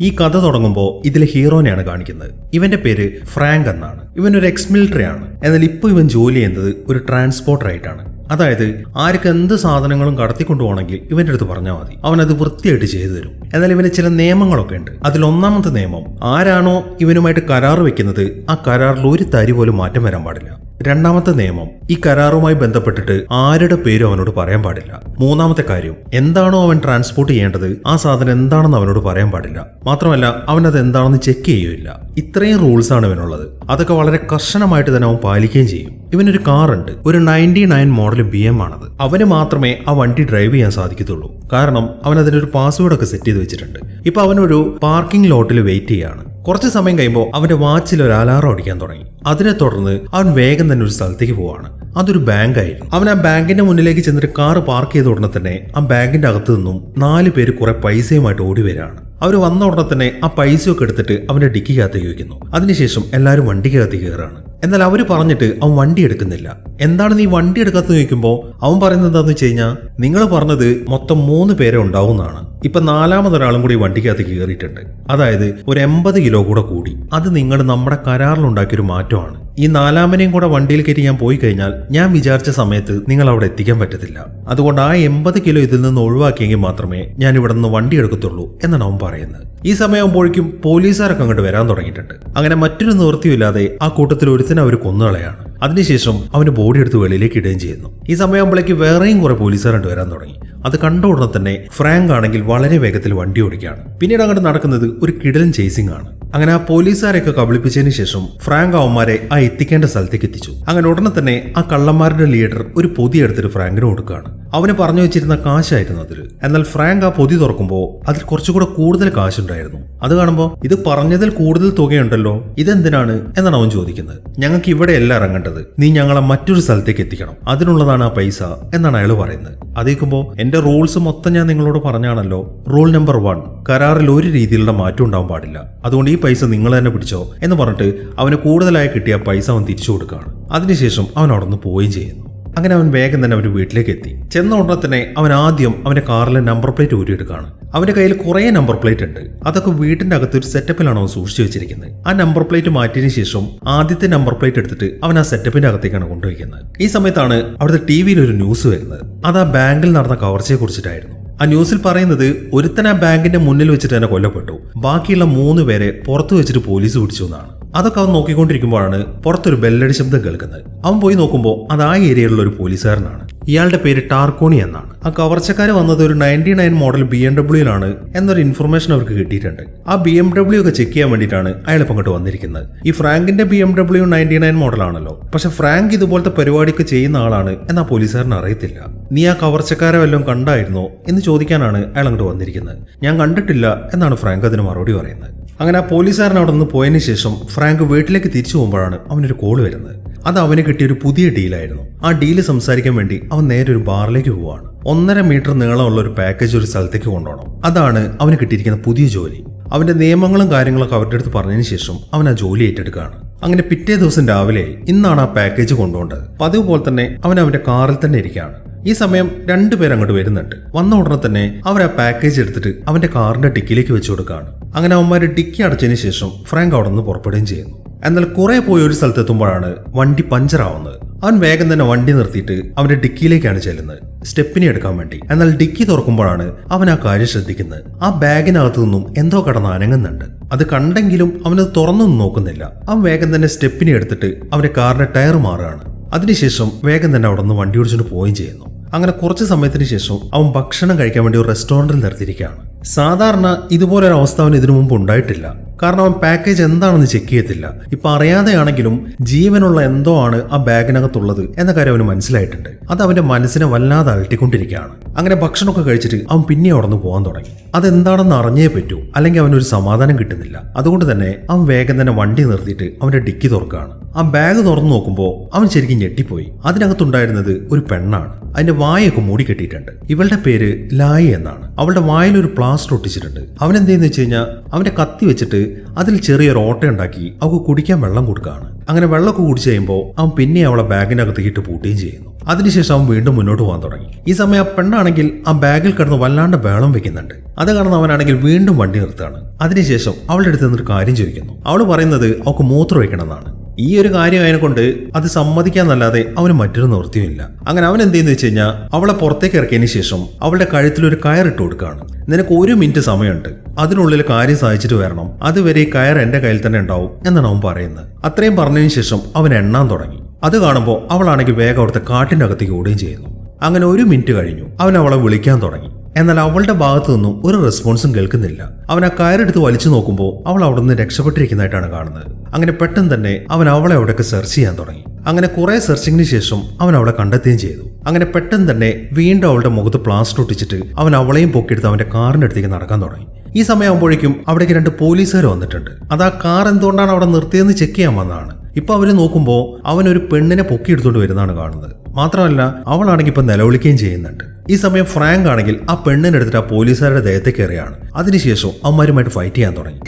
ഈ കഥ തുടങ്ങുമ്പോൾ ഇതിലെ ഹീറോനെയാണ് കാണിക്കുന്നത്. ഇവന്റെ പേര് ഫ്രാങ്ക് എന്നാണ്. ഇവൻ ഒരു എക്സ് മിലിറ്ററി ആണ്. എന്നാൽ ഇപ്പോൾ ഇവൻ ജോലി ചെയ്യുന്നത് ഒരു ട്രാൻസ്പോർട്ടർ ആയിട്ടാണ് അതായത് ആർക്ക് എന്ത് സാധനങ്ങളും കടത്തിക്കൊണ്ടു പോകണമെങ്കിൽ ഇവന്റെ അടുത്ത് പറഞ്ഞാൽ മതി. അവൻ അത് വൃത്തിയായിട്ട് ചെയ്തു തരും. എന്നാൽ ഇവന് ചില നിയമങ്ങളൊക്കെ ഉണ്ട്. അതിൽ ഒന്നാമത്തെ നിയമം ആരാണോ ഇവനുമായിട്ട് കരാർ വെക്കുന്നത് ആ കരാറിൽ ഒരു തരി പോലും മാറ്റം വരാൻ പാടില്ല. രണ്ടാമത്തെ നിയമം ഈ കരാറുമായി ബന്ധപ്പെട്ടിട്ട് ആരുടെ പേരും അവനോട് പറയാൻ പാടില്ല. മൂന്നാമത്തെ കാര്യം എന്താണോ അവൻ ട്രാൻസ്പോർട്ട് ചെയ്യേണ്ടത് ആ സാധനം എന്താണെന്ന് അവനോട് പറയാൻ പാടില്ല. മാത്രമല്ല അവൻ അത് എന്താണെന്ന് ചെക്ക് ചെയ്യുകയില്ല ഇത്രയും റൂൾസ് ആണ് ഇവനുള്ളത്. അതൊക്കെ വളരെ കർശനമായിട്ട് തന്നെ അവൻ പാലിക്കുകയും ചെയ്യും. ഇവനൊരു കാറുണ്ട്. ഒരു ninety nine model B M ആണത്. അവന് മാത്രമേ ആ വണ്ടി ഡ്രൈവ് ചെയ്യാൻ സാധിക്കത്തുള്ളൂ. കാരണം അവൻ അതിനൊരു പാസ്വേഡ് ഒക്കെ സെറ്റ് ചെയ്ത് വെച്ചിട്ടുണ്ട്. ഇപ്പൊ അവനൊരു പാർക്കിംഗ് ലോട്ടിൽ വെയിറ്റ് ചെയ്യാണ്. കുറച്ച് സമയം കഴിയുമ്പോൾ അവന്റെ വാച്ചിൽ ഒരു അലാറം അടിക്കാൻ തുടങ്ങി. അതിനെ തുടർന്ന് അവൻ വേഗം തന്നെ ഒരു സ്ഥലത്തേക്ക് പോവാണ്. അതൊരു ബാങ്ക് ആയിരുന്നു. അവൻ ആ ബാങ്കിന്റെ മുന്നിലേക്ക് ചെന്നിട്ട് കാർ പാർക്ക് ചെയ്ത ഉടനെ തന്നെ ആ ബാങ്കിന്റെ അകത്തു നിന്നും നാല് പേര് കുറെ പൈസയുമായിട്ട് ഓടി വരികയാണ് അവർ വന്ന ഉടനെ തന്നെ ആ പൈസയൊക്കെ എടുത്തിട്ട് അവന്റെ ഡിക്കിക്കകത്തേക്ക് വയ്ക്കുന്നു അതിനുശേഷം എല്ലാവരും വണ്ടിക്കകത്ത് കയറാണ് എന്നാൽ അവർ പറഞ്ഞിട്ട് അവൻ വണ്ടി എടുക്കുന്നില്ല. എന്താണ് നീ വണ്ടി എടുക്കാത്ത ചോദിക്കുമ്പോൾ അവൻ പറയുന്നത് എന്താണെന്ന് വെച്ച് കഴിഞ്ഞാൽ നിങ്ങൾ പറഞ്ഞത് മൊത്തം മൂന്ന് പേരെ ഉണ്ടാവുന്നതാണ്. ഇപ്പൊ നാലാമതൊരാളും കൂടി വണ്ടിക്കകത്ത് കയറിയിട്ടുണ്ട്. അതായത് ഒരു എൺപത് കിലോ കൂടെ കൂടി. അത് നിങ്ങൾ നമ്മുടെ കരാറിലുണ്ടാക്കിയൊരു മാറ്റമാണ്. ഈ നാലാമനെയും കൂടെ വണ്ടിയിൽ കയറ്റി ഞാൻ പോയി കഴിഞ്ഞാൽ ഞാൻ വിചാരിച്ച സമയത്ത് നിങ്ങൾ അവിടെ എത്തിക്കാൻ പറ്റത്തില്ല. അതുകൊണ്ട് ആ എൺപത് കിലോ ഇതിൽ നിന്ന് ഒഴിവാക്കിയെങ്കിൽ മാത്രമേ ഞാൻ ഇവിടെ നിന്ന് വണ്ടി എടുക്കത്തുള്ളൂ എന്നാണ് അവൻ പറയുന്നത്. ഈ സമയമാകുമ്പോഴേക്കും പോലീസുകാരൊക്കെ അങ്ങോട്ട് വരാൻ തുടങ്ങിയിട്ടുണ്ട്. അങ്ങനെ മറ്റൊരു നിവൃത്തിയില്ലാതെ ആ കൂട്ടത്തിൽ ഒരുത്തിനെ അവർ കൊന്നുകളയാണ്. അതിനുശേഷം അവന് ബോഡി എടുത്ത് വെളിയിലേക്ക് ഇടുകയും ചെയ്യുന്നു. ഈ സമയമാകുമ്പോഴേക്ക് വേറെയും കുറെ പോലീസുകാരുണ്ട് വരാൻ തുടങ്ങി. അത് കണ്ട ഉടനെ തന്നെ ഫ്രാങ്ക് ആണെങ്കിൽ വളരെ വേഗത്തിൽ വണ്ടി ഓടിക്കുകയാണ്. പിന്നീട് അങ്ങോട്ട് നടക്കുന്നത് ഒരു കിടലൻ ചേസിംഗ് ആണ്. അങ്ങനെ ആ പോലീസുകാരെയൊക്കെ കബളിപ്പിച്ചതിന് ശേഷം ഫ്രാങ്ക് അവന്മാരെ ആ എത്തിക്കേണ്ട സ്ഥലത്തേക്ക് എത്തിച്ചു. അങ്ങനെ ഉടനെ തന്നെ ആ കള്ളന്മാരുടെ ലീഡർ ഒരു പൊതി എടുത്തിട്ട് ഫ്രാങ്കിന് കൊടുക്കുകയാണ്. അവന് പറഞ്ഞു വെച്ചിരുന്ന കാശായിരുന്നു അതിൽ എന്നാൽ ഫ്രാങ്ക് ആ പൊതി തുറക്കുമ്പോൾ അതിൽ കുറച്ചുകൂടെ കൂടുതൽ കാശുണ്ടായിരുന്നു. അത് കാണുമ്പോൾ ഇത് പറഞ്ഞതിൽ കൂടുതൽ തുകയുണ്ടല്ലോ ഇതെന്തിനാണ്? എന്നാണ് അവൻ ചോദിക്കുന്നത്. ഞങ്ങൾക്ക് ഇവിടെ ഇവിടെയല്ല ഇറങ്ങേണ്ടത്. നീ ഞങ്ങളെ മറ്റൊരു സ്ഥലത്തേക്ക് എത്തിക്കണം. അതിനുള്ളതാണ് ആ പൈസ എന്നാണ് അയാൾ പറയുന്നത്. അതേക്കുമ്പോൾ എന്റെ റൂൾസ് മൊത്തം ഞാൻ നിങ്ങളോട് പറഞ്ഞാണല്ലോ. റൂൾ നമ്പർ വൺ കരാറിൽ ഒരു രീതിയിലുള്ള മാറ്റം ഉണ്ടാവാൻ പാടില്ല. അതുകൊണ്ട് ഈ പൈസ നിങ്ങൾ തന്നെ പിടിച്ചോ എന്ന് പറഞ്ഞിട്ട് അവന് കൂടുതലായി കിട്ടിയ പൈസ അവൻ തിരിച്ചു കൊടുക്കുകയാണ്. അതിനുശേഷം അവൻ അവിടെ നിന്ന് പോവുകയും ചെയ്യുന്നു. അങ്ങനെ അവൻ വേഗം തന്നെ അവർ വീട്ടിലേക്ക് എത്തി. ചെന്ന ഉടനെ തന്നെ അവൻ ആദ്യം അവന്റെ കാറിലെ നമ്പർ പ്ലേറ്റ് ഊരിയെടുക്കുകയാണ്. അവന്റെ കയ്യിൽ കുറേ നമ്പർ പ്ലേറ്റ് ഉണ്ട്. അതൊക്കെ വീട്ടിന്റെ അകത്ത് ഒരു സെറ്റപ്പിലാണ് അവൻ സൂക്ഷിച്ചു വെച്ചിരിക്കുന്നത്. ആ നമ്പർ പ്ലേറ്റ് മാറ്റിയതിനു ശേഷം ആദ്യത്തെ നമ്പർ പ്ലേറ്റ് എടുത്തിട്ട് അവൻ ആ സെറ്റപ്പിന്റെ അകത്തേക്കാണ് കൊണ്ടുവയ്ക്കുന്നത് ഈ സമയത്താണ് അവിടുത്തെ ടി വിയിൽ ഒരു ന്യൂസ് വരുന്നത്. അത് ആ ബാങ്കിൽ നടന്ന കവർച്ചയെ കുറിച്ചിട്ടായിരുന്നു. ആ ന്യൂസിൽ പറയുന്നത് ഒരുത്തൻ ബാങ്കിന്റെ മുന്നിൽ വെച്ചിട്ട് തന്നെ കൊല്ലപ്പെട്ടു. ബാക്കിയുള്ള മൂന്ന് പേരെ പുറത്തു വെച്ചിട്ട് പോലീസ് പിടിച്ചു എന്നാണ്. അതൊക്കെ അവൻ നോക്കിക്കൊണ്ടിരിക്കുമ്പോഴാണ് പുറത്തൊരു ബെല്ലടി ശബ്ദം കേൾക്കുന്നത്. അവൻ പോയി നോക്കുമ്പോൾ അത് ആ ഏരിയയിലുള്ള ഒരു പോലീസുകാരനാണ്. ഇയാളുടെ പേര് ടാർക്കോണി എന്നാണ്. ആ കവർച്ചക്കാര് വന്നത് ഒരു ninety nine model B M ഡബ്ല്യൂയിലാണ് എന്നൊരു ഇൻഫർമേഷൻ അവർക്ക് കിട്ടിയിട്ടുണ്ട്. ആ ബി എം ഡബ്ല്യു ഒക്കെ ചെക്ക് ചെയ്യാൻ വേണ്ടിയിട്ടാണ് അയാൾ ഇപ്പം അങ്ങോട്ട് വന്നിരിക്കുന്നത്. ഈ ഫ്രാങ്കിന്റെ B M W ninety nine മോഡലാണല്ലോ പക്ഷെ ഫ്രാങ്ക് ഇതുപോലത്തെ പരിപാടിയൊക്കെ ചെയ്യുന്ന ആളാണ് എന്നാ പോലീസുകാരന് അറിയത്തില്ല. നീ ആ കവർച്ചക്കാരെ വല്ലതും കണ്ടായിരുന്നോ എന്ന് ചോദിക്കാനാണ് അയാൾ അങ്ങോട്ട് വന്നിരിക്കുന്നത്. ഞാൻ കണ്ടിട്ടില്ല എന്നാണ് ഫ്രാങ്ക് അതിന് മറുപടി പറയുന്നത്. അങ്ങനെ ആ പോലീസുകാരൻ അവിടെ നിന്ന് പോയതിന് ശേഷം ഫ്രാങ്ക് വീട്ടിലേക്ക് തിരിച്ചു പോകുമ്പോഴാണ് അവനൊരു കോൾ വരുന്നത്. അത് അവന് കിട്ടിയ ഒരു പുതിയ ഡീലായിരുന്നു. ആ ഡീൽ സംസാരിക്കാൻ വേണ്ടി അവൻ നേരെ ഒരു ബാറിലേക്ക് പോവാണ്. ഒന്നര മീറ്റർ നീളമുള്ള ഒരു പാക്കേജ് ഒരു സ്ഥലത്തേക്ക് കൊണ്ടുപോകണം. അതാണ് അവന് കിട്ടിയിരിക്കുന്ന പുതിയ ജോലി. അവന്റെ നിയമങ്ങളും കാര്യങ്ങളൊക്കെ അവരുടെ അടുത്ത് പറഞ്ഞതിന് ശേഷം അവൻ ആ ജോലി ഏറ്റെടുക്കുകയാണ്. അങ്ങനെ പിറ്റേ ദിവസം രാവിലെ ഇന്നാണ് ആ പാക്കേജ് കൊണ്ടുപോകേണ്ടത്. പതിവ് പോലെ തന്നെ അവൻ അവന്റെ കാറിൽ തന്നെ ഇരിക്കുകയാണ്. ഈ സമയം രണ്ടുപേർ അങ്ങോട്ട് വരുന്നുണ്ട്. വന്ന ഉടനെ തന്നെ അവർ ആ പാക്കേജ് എടുത്തിട്ട് അവന്റെ കാറിന്റെ ഡിക്കിലേക്ക് വെച്ചു കൊടുക്കുകയാണ് അങ്ങനെ അവന്മാര് ഡിക്കി അടച്ചതിന് ശേഷം ഫ്രാങ്ക് അവിടെ നിന്ന് പുറപ്പെടുകയും ചെയ്യുന്നു. എന്നാൽ കുറെ പോയി ഒരു സ്ഥലത്തെത്തുമ്പോഴാണ് വണ്ടി പഞ്ചറാവുന്നത് അവൻ വേഗം തന്നെ വണ്ടി നിർത്തിയിട്ട് അവന്റെ ഡിക്കിയിലേക്കാണ് ചെല്ലുന്നത്. സ്റ്റെപ്പിനെ എടുക്കാൻ വേണ്ടി. എന്നാൽ ഡിക്കി തുറക്കുമ്പോഴാണ് അവൻ ആ കാര്യം ശ്രദ്ധിക്കുന്നത്. ആ ബാഗിനകത്തു നിന്നും എന്തോ കടന്ന് അനങ്ങുന്നുണ്ട്. അത് കണ്ടെങ്കിലും അവനത് തുറന്നൊന്നും നോക്കുന്നില്ല. അവൻ വേഗം തന്നെ സ്റ്റെപ്പിനെ എടുത്തിട്ട് അവന്റെ കാറിന്റെ ടയർ മാറുകയാണ്. അതിനുശേഷം വേഗം തന്നെ അവിടെ നിന്ന് വണ്ടി ഓടിച്ചുകൊണ്ട് പോവുകയും ചെയ്യുന്നു. അങ്ങനെ കുറച്ച് സമയത്തിന് ശേഷം അവൻ ഭക്ഷണം കഴിക്കാൻ വേണ്ടി ഒരു റെസ്റ്റോറന്റിൽ നിർത്തിയിരിക്കുകയാണ്. സാധാരണ ഇതുപോലൊരു അവസ്ഥ അവൻ ഇതിനു മുമ്പ് ഉണ്ടായിട്ടില്ല. കാരണം അവൻ പാക്കേജ് എന്താണെന്ന് ചെക്ക് ചെയ്യത്തില്ല. ഇപ്പൊ അറിയാതെയാണെങ്കിലും ജീവനുള്ള എന്തോ ആണ് ആ ബാഗിനകത്തുള്ളത് എന്ന കാര്യം അവന് മനസ്സിലായിട്ടുണ്ട്. അത് അവന്റെ മനസ്സിനെ വല്ലാതെ അഴട്ടിക്കൊണ്ടിരിക്കുകയാണ് അങ്ങനെ ഭക്ഷണമൊക്കെ കഴിച്ചിട്ട് അവൻ പിന്നെ അവിടെ നിന്ന് പോകാൻ തുടങ്ങി. അതെന്താണെന്ന് അറിഞ്ഞേ പറ്റൂ. അല്ലെങ്കിൽ അവനൊരു സമാധാനം കിട്ടുന്നില്ല. അതുകൊണ്ട് തന്നെ അവൻ വേഗം തന്നെ വണ്ടി നിർത്തിയിട്ട് അവന്റെ ഡിക്കി തുറക്കുകയാണ്. ആ ബാഗ് തുറന്നു നോക്കുമ്പോൾ അവൻ ശരിക്കും ഞെട്ടിപ്പോയി. അതിനകത്തുണ്ടായിരുന്നത് ഒരു പെണ്ണാണ്. അതിന്റെ വായൊക്കെ മൂടി കെട്ടിയിട്ടുണ്ട് ഇവളുടെ പേര് ലായി എന്നാണ്. അവളുടെ വായിൽ ഒരു പ്ലാസ്റ്റർ ഒട്ടിച്ചിട്ടുണ്ട്. അവൻ എന്തെന്ന് വെച്ച് കഴിഞ്ഞാൽ അവന്റെ കത്തി വെച്ചിട്ട് അതിൽ ചെറിയൊരു ഓട്ട ഉണ്ടാക്കി അവൾക്ക് കുടിക്കാൻ വെള്ളം കൊടുക്കുകയാണ് അങ്ങനെ വെള്ളമൊക്കെ കുടിച്ചു കഴിയുമ്പോൾ അവൻ പിന്നെ അവളെ ബാഗിനകത്ത് ഇട്ട് പൂട്ടുകയും ചെയ്യുന്നു. അതിനുശേഷം അവൻ വീണ്ടും മുന്നോട്ട് പോകാൻ തുടങ്ങി. ഈ സമയം ആ പെണ്ണാണെങ്കിൽ ആ ബാഗിൽ കിടന്ന് വല്ലാണ്ട് ബേളം വെക്കുന്നുണ്ട്. അത് കാരണം അവനാണെങ്കിൽ വീണ്ടും വണ്ടി നിർത്തുകയാണ്. അതിനുശേഷം അവളുടെ അടുത്ത് നിന്നൊരു കാര്യം ചോദിക്കുന്നു. അവൾ പറയുന്നത് അവക്ക് മൂത്രം ഒഴിക്കണമെന്നാണ്. ഈ ഒരു കാര്യം അതിനെ കൊണ്ട് അത് സമ്മതിക്കാന്നല്ലാതെ അവന് മറ്റൊരു നിവൃത്തിയുമില്ല. അങ്ങനെ അവൻ എന്ത് ചെയ്യുന്നു വെച്ച് കഴിഞ്ഞാൽ അവളെ പുറത്തേക്ക് ഇറക്കിയതിന് ശേഷം അവളുടെ കഴുത്തിൽ ഒരു കയർ കയറിട്ട് കൊടുക്കുകയാണ്. നിനക്ക് ഒരു മിനിറ്റ് സമയമുണ്ട്. അതിനുള്ളിൽ കാര്യം സാധിച്ചിട്ട് വരണം. അതുവരെ ഈ കയർ എന്റെ കയ്യിൽ തന്നെ ഉണ്ടാവും എന്നാണ് അവൻ പറയുന്നത്. അത്രയും പറഞ്ഞതിന് ശേഷം അവൻ എണ്ണാൻ തുടങ്ങി. അത് കാണുമ്പോൾ അവളാണെങ്കിൽ വേഗം അവിടുത്തെ കാട്ടിന്റെ അകത്തേക്ക് ഓടുകയും ചെയ്യുന്നു. അങ്ങനെ ഒരു മിനിറ്റ് കഴിഞ്ഞു. അവൻ അവളെ വിളിക്കാൻ തുടങ്ങി. എന്നാൽ അവളുടെ ഭാഗത്തു നിന്നും ഒരു റെസ്പോൺസും കേൾക്കുന്നില്ല. അവൻ ആ കയറെടുത്ത് വലിച്ചു നോക്കുമ്പോൾ അവൾ അവിടെ നിന്ന് രക്ഷപ്പെട്ടിരിക്കുന്നതായിട്ടാണ് കാണുന്നത്. അങ്ങനെ പെട്ടെന്ന് തന്നെ അവൻ അവളെ അവിടെയൊക്കെ സെർച്ച് ചെയ്യാൻ തുടങ്ങി. അങ്ങനെ കുറെ സെർച്ചിങ്ങിന് ശേഷം അവൻ അവളെ കണ്ടെത്തുകയും ചെയ്തു. അങ്ങനെ പെട്ടെന്ന് തന്നെ വീണ്ടും അവളുടെ മുഖത്ത് പ്ലാസ്റ്റർ ഒട്ടിച്ചിട്ട് അവൻ അവളെയും പൊക്കിയെടുത്ത് അവന്റെ കാറിന്റെ അടുത്തേക്ക് നടക്കാൻ തുടങ്ങി. ഈ സമയമാകുമ്പോഴേക്കും അവിടേക്ക് രണ്ട് പോലീസുകാർ വന്നിട്ടുണ്ട്. അത് ആ കാർ എന്തുകൊണ്ടാണ് അവിടെ നിർത്തിയെന്ന് ചെക്ക് ചെയ്യാൻ വന്നതാണ്. ഇപ്പൊ അവരെ നോക്കുമ്പോൾ അവൻ ഒരു പെണ്ണിനെ പൊക്കിയെടുത്തുകൊണ്ട് വരുന്നതാണ് കാണുന്നത്. മാത്രമല്ല അവളാണെങ്കിൽ ഇപ്പൊ നിലവിളിക്കുകയും ചെയ്യുന്നുണ്ട്. ഈ സമയം ഫ്രാങ്ക് ആണെങ്കിൽ ആ പെണ്ണിനെ എടുത്തിട്ട് ആ പോലീസുകാരുടെ ദേഹത്തെ കയറിയാണ് അതിനുശേഷം അവന്മാരുമായിട്ട് ഫൈറ്റ് ചെയ്യാൻ തുടങ്ങി.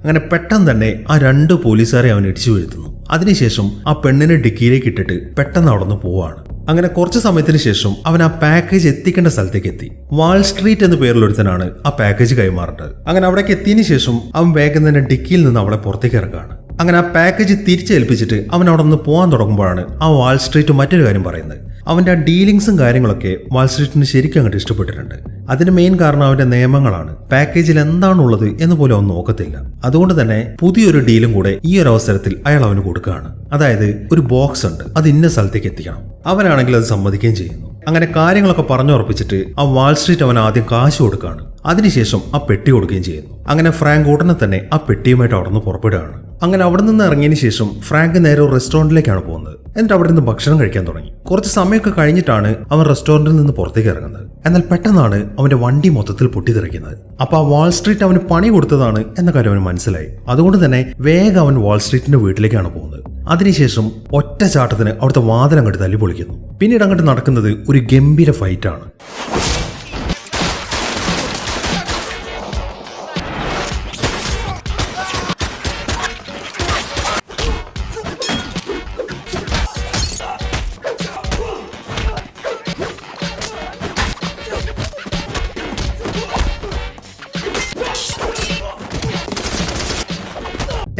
അങ്ങനെ പെട്ടെന്ന് തന്നെ ആ രണ്ട് പോലീസുകാരെ അവൻ ഇടിച്ചു വീഴ്ത്തുന്നു. അതിനുശേഷം ആ പെണ്ണിനെ ഡിക്കിയിലേക്ക് ഇട്ടിട്ട് പെട്ടെന്ന് അവിടെ നിന്ന് പോവാണ്. അങ്ങനെ കുറച്ച് സമയത്തിന് ശേഷം അവൻ ആ പാക്കേജ് എത്തിക്കേണ്ട സ്ഥലത്തേക്ക് എത്തി. വാൾ സ്ട്രീറ്റ് എന്ന പേരിലൊരുത്തനാണ് ആ പാക്കേജ് കൈമാറേണ്ടത്. അങ്ങനെ അവിടേക്ക് എത്തിയതിനു ശേഷം അവൻ വേഗം തന്നെ ഡിക്കിയിൽ നിന്ന് അവളെ പുറത്തേക്ക് ഇറക്കുകയാണ് അങ്ങനെ ആ പാക്കേജ് തിരിച്ചേൽപ്പിച്ചിട്ട് അവൻ അവിടെ നിന്ന് പോകാൻ തുടങ്ങുമ്പോഴാണ് ആ വാൾ സ്ട്രീറ്റ് മറ്റൊരു കാര്യം പറയുന്നത്. അവന്റെ ആ ഡീലിങ്സും കാര്യങ്ങളൊക്കെ വാൾ സ്ട്രീറ്റിന് ശരിക്കും അങ്ങോട്ട് ഇഷ്ടപ്പെട്ടിട്ടുണ്ട്. അതിന് മെയിൻ കാരണം അവന്റെ നിയമങ്ങളാണ്. പാക്കേജിൽ എന്താണുള്ളത് എന്ന് പോലും അവൻ നോക്കത്തില്ല. അതുകൊണ്ട് തന്നെ പുതിയൊരു ഡീലും കൂടെ ഈ ഒരു അവസരത്തിൽ അയാൾ അവന് കൊടുക്കുകയാണ്. അതായത് ഒരു ബോക്സ് ഉണ്ട്. അത് ഇന്ന സ്ഥലത്തേക്ക് എത്തിക്കണം. അവനാണെങ്കിൽ അത് സമ്മതിക്കുകയും ചെയ്യുന്നു. അങ്ങനെ കാര്യങ്ങളൊക്കെ പറഞ്ഞുറപ്പിച്ചിട്ട് ആ വാൾ സ്ട്രീറ്റ് അവൻ ആദ്യം കാശ് കൊടുക്കുകയാണ് അതിനുശേഷം ആ പെട്ടി കൊടുക്കുകയും ചെയ്യുന്നു. അങ്ങനെ ഫ്രാങ്ക് ഉടനെ തന്നെ ആ പെട്ടിയുമായിട്ട് അവിടെ നിന്ന് പുറപ്പെടുകയാണ്. അങ്ങനെ അവിടെ നിന്ന് ഇറങ്ങിയതിന് ശേഷം ഫ്രാങ്ക് നേരെ ഒരു റെസ്റ്റോറന്റിലേക്കാണ് പോകുന്നത്. എന്നിട്ട് അവിടെ നിന്ന് ഭക്ഷണം കഴിക്കാൻ തുടങ്ങി. കുറച്ച് സമയമൊക്കെ കഴിഞ്ഞിട്ടാണ് അവൻ റെസ്റ്റോറന്റിൽ നിന്ന് പുറത്തേക്ക് ഇറങ്ങുന്നത്. എന്നാൽ പെട്ടെന്നാണ് അവന്റെ വണ്ടി മൊത്തത്തിൽ പൊട്ടിത്തെറിക്കുന്നത്. അപ്പോൾ ആ വാൾ സ്ട്രീറ്റ് അവന് പണി കൊടുത്തതാണ് എന്ന കാര്യം അവന് മനസ്സിലായി. അതുകൊണ്ട് തന്നെ വേഗം അവൻ വാൾ സ്ട്രീറ്റിന്റെ വീട്ടിലേക്കാണ് പോകുന്നത്. അതിനുശേഷം ഒറ്റ ചാട്ടത്തിന് അവിടുത്തെ വാതിലം കണ്ട് പൊളിക്കുന്നു പിന്നീട് അങ്ങോട്ട് നടക്കുന്നത് ഒരു ഗംഭീര ഫൈറ്റാണ്.